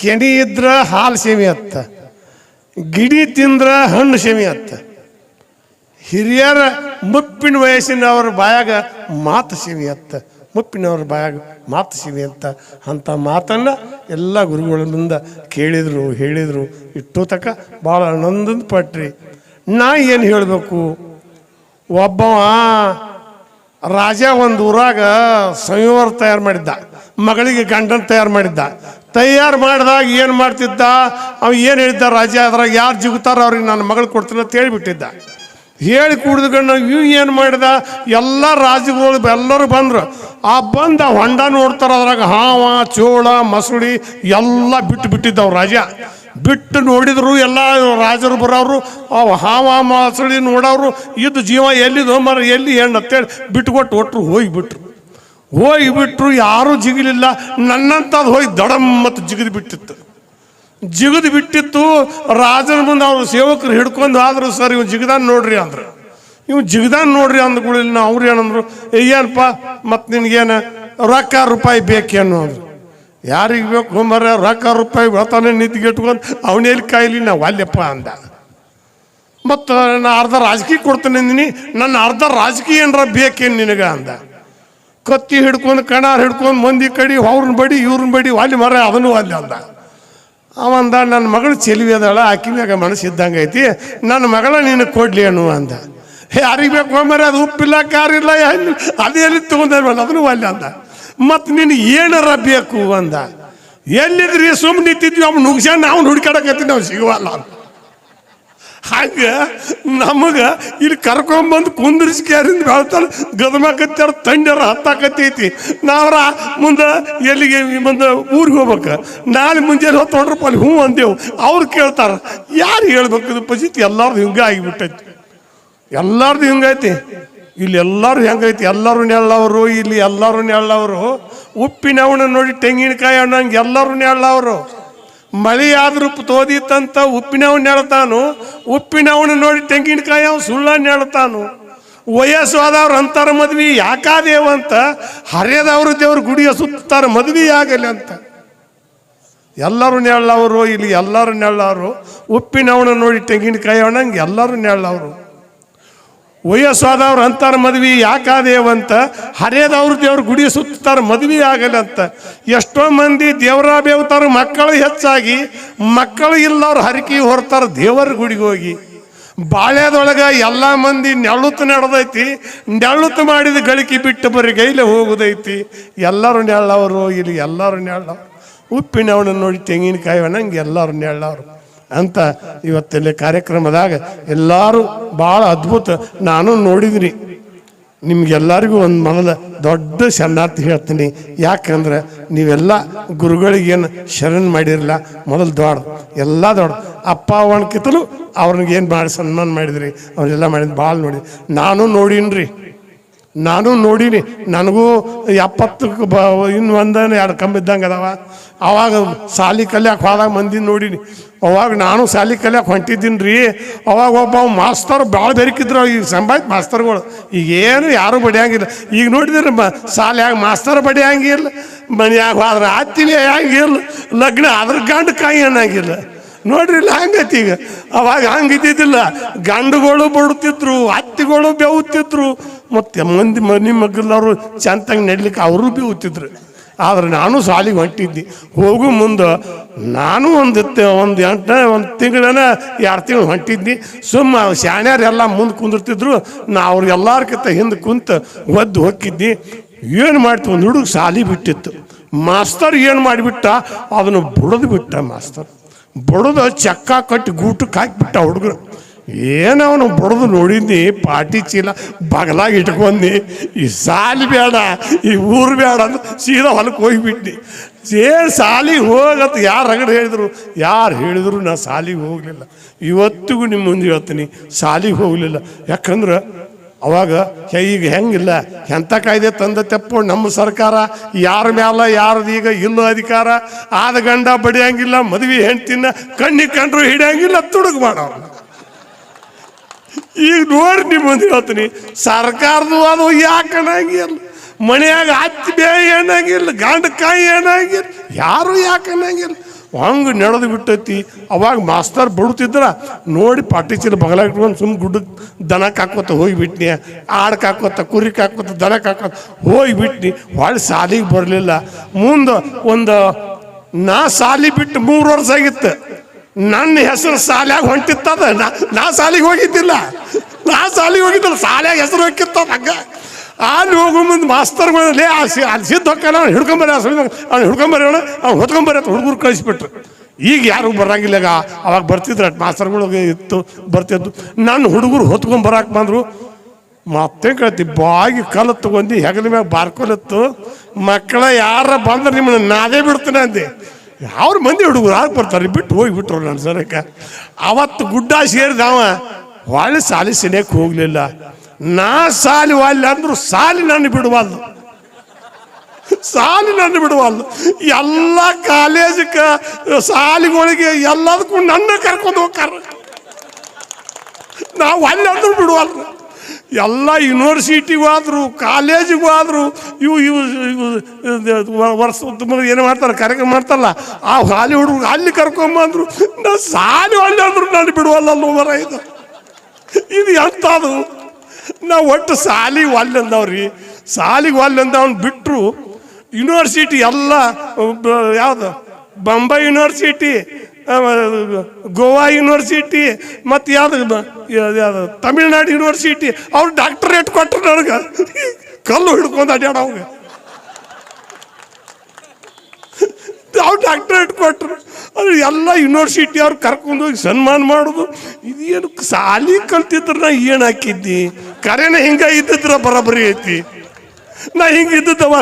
ಕೆಣಿ ಇದ್ರ ಹಾಲು ಸೇವಿ ಅತ್ತ, ಗಿಡಿ ತಿಂದ್ರ ಹಣ್ಣು ಸೇವಿ ಅತ್ತ. ಹಿರಿಯರ ಮುಪ್ಪಿನ ವಯಸ್ಸಿನವ್ರ ಬಾಯಾಗ ಮಾತು ಸೇವಿ ಅತ್ತ, ಮುಪ್ಪಿನವ್ರ ಬಾಯಾಗ ಮಾತು ಸಿವಿ ಅಂತ ಅಂಥ ಮಾತನ್ನು ಎಲ್ಲ ಗುರುಗಳಿಂದ ಕೇಳಿದರು, ಹೇಳಿದರು. ಇಟ್ಟು ತಕ ಭಾಳ ಆನಂದ ಪಟ್ರಿ. ನಾ ಏನು ಹೇಳಬೇಕು? ಒಬ್ಬವ ರಾಜ ಒಂದು ಊರಾಗ ಸಂಯವರ ತಯಾರು ಮಾಡಿದ್ದ, ಮಗಳಿಗೆ ಗಂಡನ ತಯಾರು ಮಾಡಿದ್ದ ತಯಾರು ಮಾಡಿದಾಗ ಏನು ಮಾಡ್ತಿದ್ದ? ಅವ ಏನು ಹೇಳಿದ್ದ ರಾಜ? ಅದ್ರಾಗ ಯಾರು ಜಿಗುತ್ತಾರೋ ಅವ್ರಿಗೆ ನನ್ನ ಮಗಳು ಕೊಡ್ತೀನಿ ಅಂತ ಹೇಳಿಬಿಟ್ಟಿದ್ದ. ಹೇಳಿ ಕುಡಿದ್ಕೊಂಡು ಇವು ಏನು ಮಾಡಿದ? ಎಲ್ಲ ರಾಜ್ಯಗಳು ಎಲ್ಲರೂ ಬಂದರು. ಆ ಬಂದ ಹೊಂಡ ನೋಡ್ತಾರೆ ಅದ್ರಾಗ ಹಾವ, ಚೋಳ, ಮಸುಳಿ ಎಲ್ಲ ಬಿಟ್ಟು ಬಿಟ್ಟಿದ್ದವು ರಾಜ. ಬಿಟ್ಟು ನೋಡಿದ್ರು ಎಲ್ಲ ರಾಜರು ಬರೋರು, ಅವು ಹಾವ, ಮಸಳಿ ನೋಡೋರು ಇದು ಜೀವ ಎಲ್ಲಿದೋ ಮರ ಎಲ್ಲಿ ಹೆಣ್ಣು ಅಂತೇಳಿ ಬಿಟ್ಕೊಟ್ಟು ಒಟ್ಟರು ಹೋಗಿಬಿಟ್ರು. ಹೋಗಿಬಿಟ್ರು ಯಾರೂ ಜಿಗಿಲಿಲ್ಲ. ನನ್ನಂಥದ್ದು ಹೋಗಿ ದಡಮ್ ಮತ್ತು ಜಿಗಿದು ಬಿಟ್ಟಿತ್ತು. ಜಿಗಿದು ಬಿಟ್ಟಿತ್ತು ರಾಜನ ಮುಂದೆ ಅವ್ರ ಸೇವಕರು ಹಿಡ್ಕೊಂಡು ಆದ್ರು ಸರ್ ಇವ್ ಜಿಗದಾನ್ ನೋಡ್ರಿ ಅಂದ್ರೆ. ಇವ್ ಜಿಗದಾನ್ ನೋಡ್ರಿ ಅಂದ್ಕೊಳ್ಳಿ ಅವ್ರು ಏನಂದ್ರು "ಏ, ಏನಪ್ಪ ಮತ್ತು ನಿನಗೇನು ರೊಕ್ಕ ರೂಪಾಯಿ ಬೇಕೇನು ಅಂದ್ರು ಯಾರಿಗೆ ಬೇಕು ಮರ ರೊಕ್ಕ ರೂಪಾಯಿ ಬರ್ತಾನೆ ನಿಂತ್ಗಿಟ್ಕೊಂಡು ಅವನೇಲಿ ಕಾಯಿಲಿ ನಾವು ಅಲ್ಲಪ್ಪ ಅಂದ. ಮತ್ತು ನಾನು ಅರ್ಧ ರಾಜಕೀಯ ಕೊಡ್ತೇನೆ ಅಂದಿನಿ ನನ್ನ ಅರ್ಧ ರಾಜಕೀಯ ಏನರ ಬೇಕೇನು ನಿನಗೆ ಅಂದ. ಕತ್ತಿ ಹಿಡ್ಕೊಂಡು, ಕಣಾರ್ ಹಿಡ್ಕೊಂಡು, ಮಂದಿ ಕಡಿ ಅವ್ರನ್ನ ಬಡಿ ಇವ್ರನ್ನ ಬಡಿ ಅಲ್ಲಿ ಮರ ಅವನು ಅಲ್ಲಿ ಅಂದ. ಅವಂದ, ನನ್ನ ಮಗಳು ಚೆಲುವಿ ಅದಾಳ ಆಕಿ ಮ್ಯಾಗ ಮನಸ್ಸು ಇದ್ದಂಗೆ ಐತಿ, ನನ್ನ ಮಗಳ ನೀನು ಕೊಡ್ಲಿ ಅನ್ನು ಅಂದ. ಹೇ, ಯಾರಿಗೆ ಬೇಕು ಮರ, ಅದು ಉಪ್ಪಿಲ್ಲ ಕಾರಿಲ್ಲ ಅದು ಎಲ್ಲಿ ತೊಗೊಂಡ ಅದನ್ನು ಅಲ್ಲಿ ಅಂದ. ಮತ್ತು ನೀನು ಏನಾರ ಬೇಕು ಅಂದ. ಎಲ್ಲಿದ್ರಿ ಸುಮ್ಮನೆ ನಿಂತಿದ್ವಿ, ಅವ್ನು ನುಗ್ಸ್ಯಾನ ಅವ್ನು ಹುಡ್ಕಾಡಕತ್ತಿ ನಾವು ಸಿಗುವಲ್ಲ ಅಂತ ಹಂಗೆ ನಮಗೆ ಇಲ್ಲಿ ಕರ್ಕೊಂಬಂದು ಕುಂದ್ರಿಸಿ ಕ್ಯಾರಿಂದ ಬೆಳ್ತಾರ ಗದಮಾಕತ್ತಾರ ಹತ್ತಾಕತ್ತೈತಿ. ನಾವ್ರ ಮುಂದೆ ಎಲ್ಲಿಗೆ ಮುಂದೆ ಊರಿಗೆ ಹೋಗ್ಬೇಕು. ನಾಳೆ ಮುಂಜಾನೆ ಹೊತ್ತು ಹೊಡ್ರಪ್ಪ ಅಲ್ಲಿ ಹ್ಞೂ ಅಂದೇವು. ಅವ್ರು ಕೇಳ್ತಾರ, ಯಾರು ಹೇಳ್ಬೇಕು ಪರಿಸ್ಥಿತಿ? ಎಲ್ಲಾರ್ದು ಹಿಂಗೆ ಆಗಿಬಿಟ್ಟೈತಿ. ಎಲ್ಲಾರ್ದು ಹಿಂಗೈತಿ ಇಲ್ಲಿ ಎಲ್ಲರೂ ಹೆಂಗೈತಿ ಎಲ್ಲರೂ ನೆಳ್ಳವರು, ಇಲ್ಲಿ ಎಲ್ಲರೂ ನೆಳ್ಳವರು. ಉಪ್ಪಿನವನ ನೋಡಿ ತೆಂಗಿನಕಾಯಿ ಹಣ್ಣಂಗೆ ಎಲ್ಲರೂ ನೆಳ್ಳವರು. ಮಳೆ ಆದ್ರೂ ತೋದಿತ್ತಂತ ಉಪ್ಪಿನವನ್ನ ನೆಳ್ತಾನು. ಉಪ್ಪಿನವನ ನೋಡಿ ತೆಂಗಿನಕಾಯಿ ಅವ ಸುಳ್ಳ ನೆಳ್ತಾನು. ವಯಸ್ಸು ಆದವ್ರು ಅಂತಾರ ಮದ್ವಿ ಯಾಕಾದೇವ ಅಂತ ಹರಿಯದವರು ದೇವ್ರ ಗುಡಿಯ ಸುತ್ತಾರ ಮದ್ವಿ ಆಗಲಿ ಅಂತ. ಎಲ್ಲರೂ ನೆಳ್ಳವರು, ಇಲ್ಲಿ ಎಲ್ಲರೂ ನೆಳ್ಳವರು. ಉಪ್ಪಿನವನ ನೋಡಿ ತೆಂಗಿನಕಾಯಿ ಅವನಂಗೆ ಎಲ್ಲರೂ ನೆಳ್ಳವರು. ವಯಸ್ಸಾದವ್ರು ಅಂತಾರ ಮದ್ವಿ ಯಾಕಾದೇವಂತ ಹರೇದವ್ರು ದೇವ್ರ ಗುಡಿ ಸುತ್ತಾರ ಮದ್ವಿ ಆಗಲ್ಲ ಅಂತ. ಎಷ್ಟೋ ಮಂದಿ ದೇವರ ಬೇವ್ತಾರ ಮಕ್ಕಳು ಹೆಚ್ಚಾಗಿ, ಮಕ್ಕಳು ಇಲ್ಲ ಅವ್ರು ಹರಕಿ ಹೊರ್ತಾರೆ ದೇವರ ಗುಡಿಗೆ ಹೋಗಿ. ಬಾಳ್ಯದೊಳಗೆ ಎಲ್ಲ ಮಂದಿ ನೆಳ್ಳುತ್ತು ನಡೆದೈತಿ ನೆಳ್ಳುತ್ತು ಮಾಡಿದ ಗಳಿಕೆ ಬಿಟ್ಟು ಬರೀ ಗೈಲೆ ಹೋಗುದೈತಿ. ಎಲ್ಲರೂ ನೆಳ್ಳವರು ಇಲ್ಲಿ ಎಲ್ಲರೂ ನೆಳ್ಳವ್ರು ಉಪ್ಪಿನವನ ನೋಡಿ ತೆಂಗಿನಕಾಯಿ ನಂಗೆ ಎಲ್ಲರೂ ನೆಳ್ಳವ್ರು ಅಂತ ಇವತ್ತೆಲ್ಲ ಕಾರ್ಯಕ್ರಮದಾಗ ಎಲ್ಲರೂ ಭಾಳ ಅದ್ಭುತ ನಾನು ನೋಡಿದ್ರಿ. ನಿಮ್ಗೆಲ್ಲರಿಗೂ ಒಂದು ಮೊದಲ ದೊಡ್ಡ ಶರಣಾರ್ಥಿ ಹೇಳ್ತೀನಿ. ಯಾಕಂದ್ರೆ ನೀವೆಲ್ಲ ಗುರುಗಳಿಗೇನು ಶರಣ್ ಮಾಡಿರಲ್ಲ ಮೊದಲು ದೊಡ್ಡ, ಎಲ್ಲ ದೊಡ್ಡ. ಅಪ್ಪ ಅವನಕಿತ್ತಲು ಅವ್ರಿಗೆ ಏನು ಮಾಡಿ ಸನ್ಮಾನ ಮಾಡಿದ್ರಿ, ಅವರೆಲ್ಲ ಮಾಡಿದ್ ಭಾಳ ನೋಡಿ ನಾನು ನೋಡೀನ್ರಿ. ನಾನು ನೋಡೀನಿ. ನನಗೂ ಎಪ್ಪತ್ತಕ್ಕೆ ಬ, ಇನ್ನು ಒಂದನೇ ಎರಡು ಕಂಬಿದ್ದಂಗೆ ಅದಾವ. ಅವಾಗ ಸಾಲಿ ಕಲ್ಯಾಕೆ ಹೋದಾಗ ಮಂದಿ ನೋಡೀನಿ. ಅವಾಗ ನಾನು ಸಾಲಿ ಕಲ್ಯಾಕೆ ಹೊಂಟಿದ್ದೀನಿ ರೀ ಅವಾಗ ಒಬ್ಬ ಮಾಸ್ತರ್ ಭಾಳ ಬೆರಿಕಿದ್ರು ಈಗ ಸಂಭಾಯ್ತು ಮಾಸ್ತರ್ಗಳು. ಈಗ ಏನು ಯಾರು ಬಡಿಯಂಗಿಲ್ಲ. ಈಗ ನೋಡಿದ್ರೆ ಮ, ಸಾಲಿಯಾಗ ಮಾಸ್ತರ್ ಬಡಿಯಂಗಿಲ್ಲ, ಮನ್ಯಾಗ ಹೋದ್ರೆ ಆತಿಲಿ ಹಂಗಿಲ್ಲ ಲಗ್ನ ಅದ್ರ ಗಂಡು ಕಾಯಿ ಅನ್ನಂಗಿಲ್ಲ. ನೋಡ್ರಿ ಇಲ್ಲ ಹಂಗೈತಿ ಈಗ? ಅವಾಗ ಹಂಗಿದ್ದಿದ್ದಿಲ್ಲ. ಗಂಡುಗಳು ಬಡುತ್ತಿದ್ರು ಹತ್ತಿಗಳು ಬೆವುತ್ತಿದ್ರು ಮತ್ತೆ ಮಂದಿ ಮನೆ ಮಗಲವರು ಚಂತಾಗಿ ನೆಡ್ಲಿಕ್ಕೆ ಅವರು ಉತ್ತಿದ್ರು ಆದ್ರೆ ನಾನು ಸಾಲಿಗೆ ಹೊಂಟಿದ್ದೆ. ಹೋಗು ಮುಂದೆ ನಾನು ಒಂದು ಒಂದು ಎಂಟನೇ, ಒಂದು ತಿಂಗಳನ ಎರಡು ತಿಂಗಳು ಹೊಂಟಿದ್ನಿ ಸುಮ್ಮ ಶಾಣ್ಯಾರೆಲ್ಲ ಮುಂದೆ ಕುಂದಿರ್ತಿದ್ರು. ನಾ ಅವ್ರು ಕಿತ್ತ ಹಿಂದೆ ಕುಂತು ಒದ್ದು ಹೋಗಿದ್ನಿ ಏನು ಮಾಡ್ತು? ಒಂದು ಹುಡುಗ ಸಾಲಿ ಬಿಟ್ಟಿತ್ತು. ಮಾಸ್ತರ್ ಏನು ಮಾಡಿಬಿಟ್ಟ? ಅದನ್ನು ಬುಡದು ಬಿಟ್ಟ ಮಾಸ್ತರ್. ಬಡದು ಚಕ್ಕ ಕಟ್ಟಿ ಗೂಟಕ್ಕೆ ಹಾಕಿಬಿಟ್ಟ ಹುಡುಗರು. ಏನು ಅವನು ಬಡದು ನೋಡಿದ್ನಿ, ಪಾಟಿ ಚೀಲ ಬಗಲಾಗಿ ಇಟ್ಕೊಂಡಿ ಈ ಸಾಲಿ ಬೇಡ ಈ ಊರು ಬೇಡ ಅಂತ ಸೀದಾ ಹೊಲಕ್ಕೆ ಹೋಗಿಬಿಟ್ನಿ. ಜೇ ಸಾಲಿಗೆ ಹೋಗತ್ತ ಯಾರು ರಗಡೆ ಹೇಳಿದ್ರು? ಯಾರು ಹೇಳಿದ್ರು ನಾ ಸಾಲಿಗೆ ಹೋಗಲಿಲ್ಲ. ಇವತ್ತಿಗೂ ನಿಮ್ಮ ಮುಂದೆ ಹೇಳ್ತೀನಿ ಸಾಲಿಗೆ ಹೋಗಲಿಲ್ಲ. ಯಾಕಂದ್ರೆ ಅವಾಗ ಈಗ ಹೆಂಗಿಲ್ಲ? ಎಂಥ ಕಾಯ್ದೆ ತಂದ ತೆಪ್ಪ ನಮ್ಮ ಸರ್ಕಾರ? ಯಾರ ಮ್ಯಾಲ, ಯಾರ್ದು ಈಗ ಇಲ್ಲೋ ಅಧಿಕಾರ? ಆದ ಗಂಡ ಬಡಿಯಂಗಿಲ್ಲ, ಮದುವೆ ಹೆಂಡ್ತಿನ ಕಣ್ಣಿಗೆ ಕಂಡ್ರು ಹಿಡಿಯಂಗಿಲ್ಲ, ತುಡುಗು ಮಾಡೋರು ಈಗ ನೋಡಿ ನಿಮ್ಮ ಮಂದಿ ಹೇಳ್ತೀನಿ ಸರ್ಕಾರದ ಅದು ಯಾಕೆ ಅನ್ನಂಗಿಲ್ಲ. ಮನೆಯಾಗ ಹತ್ತಿ ಬೇ ಏನಾಗಿಲ್ಲ ಗಂಡ ಕಾಯಿ ಏನಾಗಿಲ್ಲ ಯಾರು ಯಾಕೆ ಅನ್ನಂಗಿಲ್ಲ. ಹಂಗೆ ನಡೆದು ಬಿಟ್ಟೈತಿ. ಅವಾಗ ಮಾಸ್ತರ್ ಬಿಡುತ್ತಿದ್ರ, ನೋಡಿ ಪಾಟಿ ಚೀಲ ಬಗಲ ಇಟ್ಕೊಂಡು ಸುಮ್ ಗುಡ್ಡ ದನಕ್ಕೆ ಹಾಕೋತ ಹೋಗಿಬಿಟ್ನಿ. ಆಡಕ್ಕೆ ಹಾಕೋತ ಕುರಿ ಹಾಕೋತ ದನಕ್ಕೆ ಹಾಕೋತ ಹೋಗಿಬಿಟ್ನಿ. ಒಳ್ಳೆ ಸಾಲಿಗೆ ಬರಲಿಲ್ಲ. ಮುಂದೆ ಒಂದು ನಾ ಸಾಲಿ ಬಿಟ್ಟು ಮೂರು ವರ್ಷ ಆಗಿತ್ತು. ನನ್ನ ಹೆಸರು ಸಾಲ್ಯಾಗ ಹೊಂಟಿತ್ತದ. ನಾ ಸಾಲಿಗೆ ಹೋಗಿದ್ದಿಲ್ಲ. ನಾ ಸಾಲಿಗೆ ಹೋಗಿದ್ದಿಲ್ಲ. ಸಾಲ್ಯಾಗ ಹೆಸರು ಹೋಗಿತ್ತ ಹಂಗ. ಅಲ್ಲಿ ಹೋಗು ಮುಂದೆ ಮಾಸ್ತರ್ಗಳು ಆ ಸಿ ಅಲ್ಲಿ ಸಿದ್ಧ ಹೊಕ್ಕಲ್ಲ ಅವ್ನು ಹಿಡ್ಕೊಂಬರ ಅವ್ನು ಹಿಡ್ಕೊಂಬರ ಅವನು ಹೊತ್ಕೊಂಬರ ಹುಡುಗರು ಕಳಿಸ್ಬಿಟ್ರು. ಈಗ ಯಾರು ಬರಂಗಿಲ್ಲ ಈಗ. ಅವಾಗ ಬರ್ತಿದ್ರು ಮಾಸ್ತರ್ಗಳಿಗೆ ಇತ್ತು ಬರ್ತಿದ್ದು ನನ್ನ ಹುಡುಗರು ಬಂದರು ಬಂದ್ರು. ಮತ್ತೆ ಕೇಳ್ತಿ ಬಾಗಿ ಕಲ್ಲು ತಗೊಂಡು ಹೆಗಲ ಮ್ಯಾಗ ಬಾರ್ಕೊಲತ್ತು ಮಕ್ಕಳ ಯಾರ ಬಂದ್ರೆ ನಿಮ್ಮನ್ನ ನಾದೇ ಬಿಡ್ತೀನಿ ಅಂದೆ. ಅವ್ರ ಮಂದಿ ಹುಡುಗರು ಯಾಕೆ ಬರ್ತಾರೆ? ಬಿಟ್ಟು ಹೋಗಿಬಿಟ್ರು ನನ್ನ ಸರಕ್ಕೆ ಅವತ್ತು ಗುಡ್ಡ ಸೇರಿದವ ಹೊಳ್ಳಿ ಸಾಲಿ ಸೆನೆಯಕ್ಕೆ ಹೋಗಲಿಲ್ಲ. ನಾ ಸಾಲಿ ವಾಲಿ ಅಂದ್ರು ಸಾಲಿ ನನ್ನ ಬಿಡುವಲ್ದು. ಸಾಲಿ ನನ್ನ ಬಿಡುವಲ್ದು. ಎಲ್ಲ ಕಾಲೇಜಕ್ಕೆ ಸಾಲಿಗಳಿಗೆ ಎಲ್ಲದಕ್ಕೂ ನನ್ನ ಕರ್ಕೊಂಡು ಹೋಗ್ತಾರ. ನಾವು ಅಲ್ಲಿ ಅಂದ್ರೂ ಬಿಡುವಲ್ರು ಎಲ್ಲ ಯೂನಿವರ್ಸಿಟಿಗೂ ಆದ್ರು ಕಾಲೇಜಿಗೂ ಆದ್ರು, ಇವು ಇವು ಇವು ವರ್ಷ, ತುಂಬ ಏನು ಮಾಡ್ತಾರೆ, ಕಾರ್ಯಕ್ರಮ ಮಾಡ್ತಾರಲ್ಲ, ಆ ಹಾಲಿ ಹುಡುಗರು ಅಲ್ಲಿ ಕರ್ಕೊಂಬಂದ್ರು, ನಾ ಸಾಲಿ ಅಲ್ಲಿ ಅಂದ್ರು ನಾನು ಬಿಡುವಲ್ಲ ಮರ ಇದು. ಇದು ಎಂಥದು ನಾವು ಒಟ್ಟು ಸಾಲಿ ಅಂದವ್ರಿ. ಸಾಲಿಗೆ ಒಲ್ಲೆ ಅಂದ ಅವ್ನು ಬಿಟ್ಟರು ಯೂನಿವರ್ಸಿಟಿ ಎಲ್ಲ ಯಾವುದು ಬಾಂಬೆ ಯೂನಿವರ್ಸಿಟಿ ಗೋವಾ ಯೂನಿವರ್ಸಿಟಿ, ಮತ್ತು ಯಾವ್ದು ಯಾವ್ದು ತಮಿಳ್ನಾಡು ಯೂನಿವರ್ಸಿಟಿ, ಅವ್ರು ಡಾಕ್ಟರೇಟ್ ಕೊಟ್ಟರು ನನಗೆ. ಕಲ್ಲು ಹಿಡ್ಕೊಂಡು ಅಡ್ಯಾಡವಾಗ ಅವ್ರು ಡಾಕ್ಟರೇಟ್ ಕೊಟ್ಟರು ಅದು ಎಲ್ಲ ಯೂನಿವರ್ಸಿಟಿ ಅವ್ರು ಕರ್ಕೊಂಡು ಹೋಗಿ ಸನ್ಮಾನ ಮಾಡೋದು. ಇದೇನು ಸಾಲಿ ಕಲ್ತಿದ್ರು ನಾ ಏನು ಹಾಕಿದ್ದಿ? ಕರೆನ ಹಿಂಗ ಇದ್ದಿದ್ರ ಬರೋಬ್ಬರಿ ಐತಿ. ನಾ ಹಿಂಗೆ ಇದ್ದಿದ್ದವ,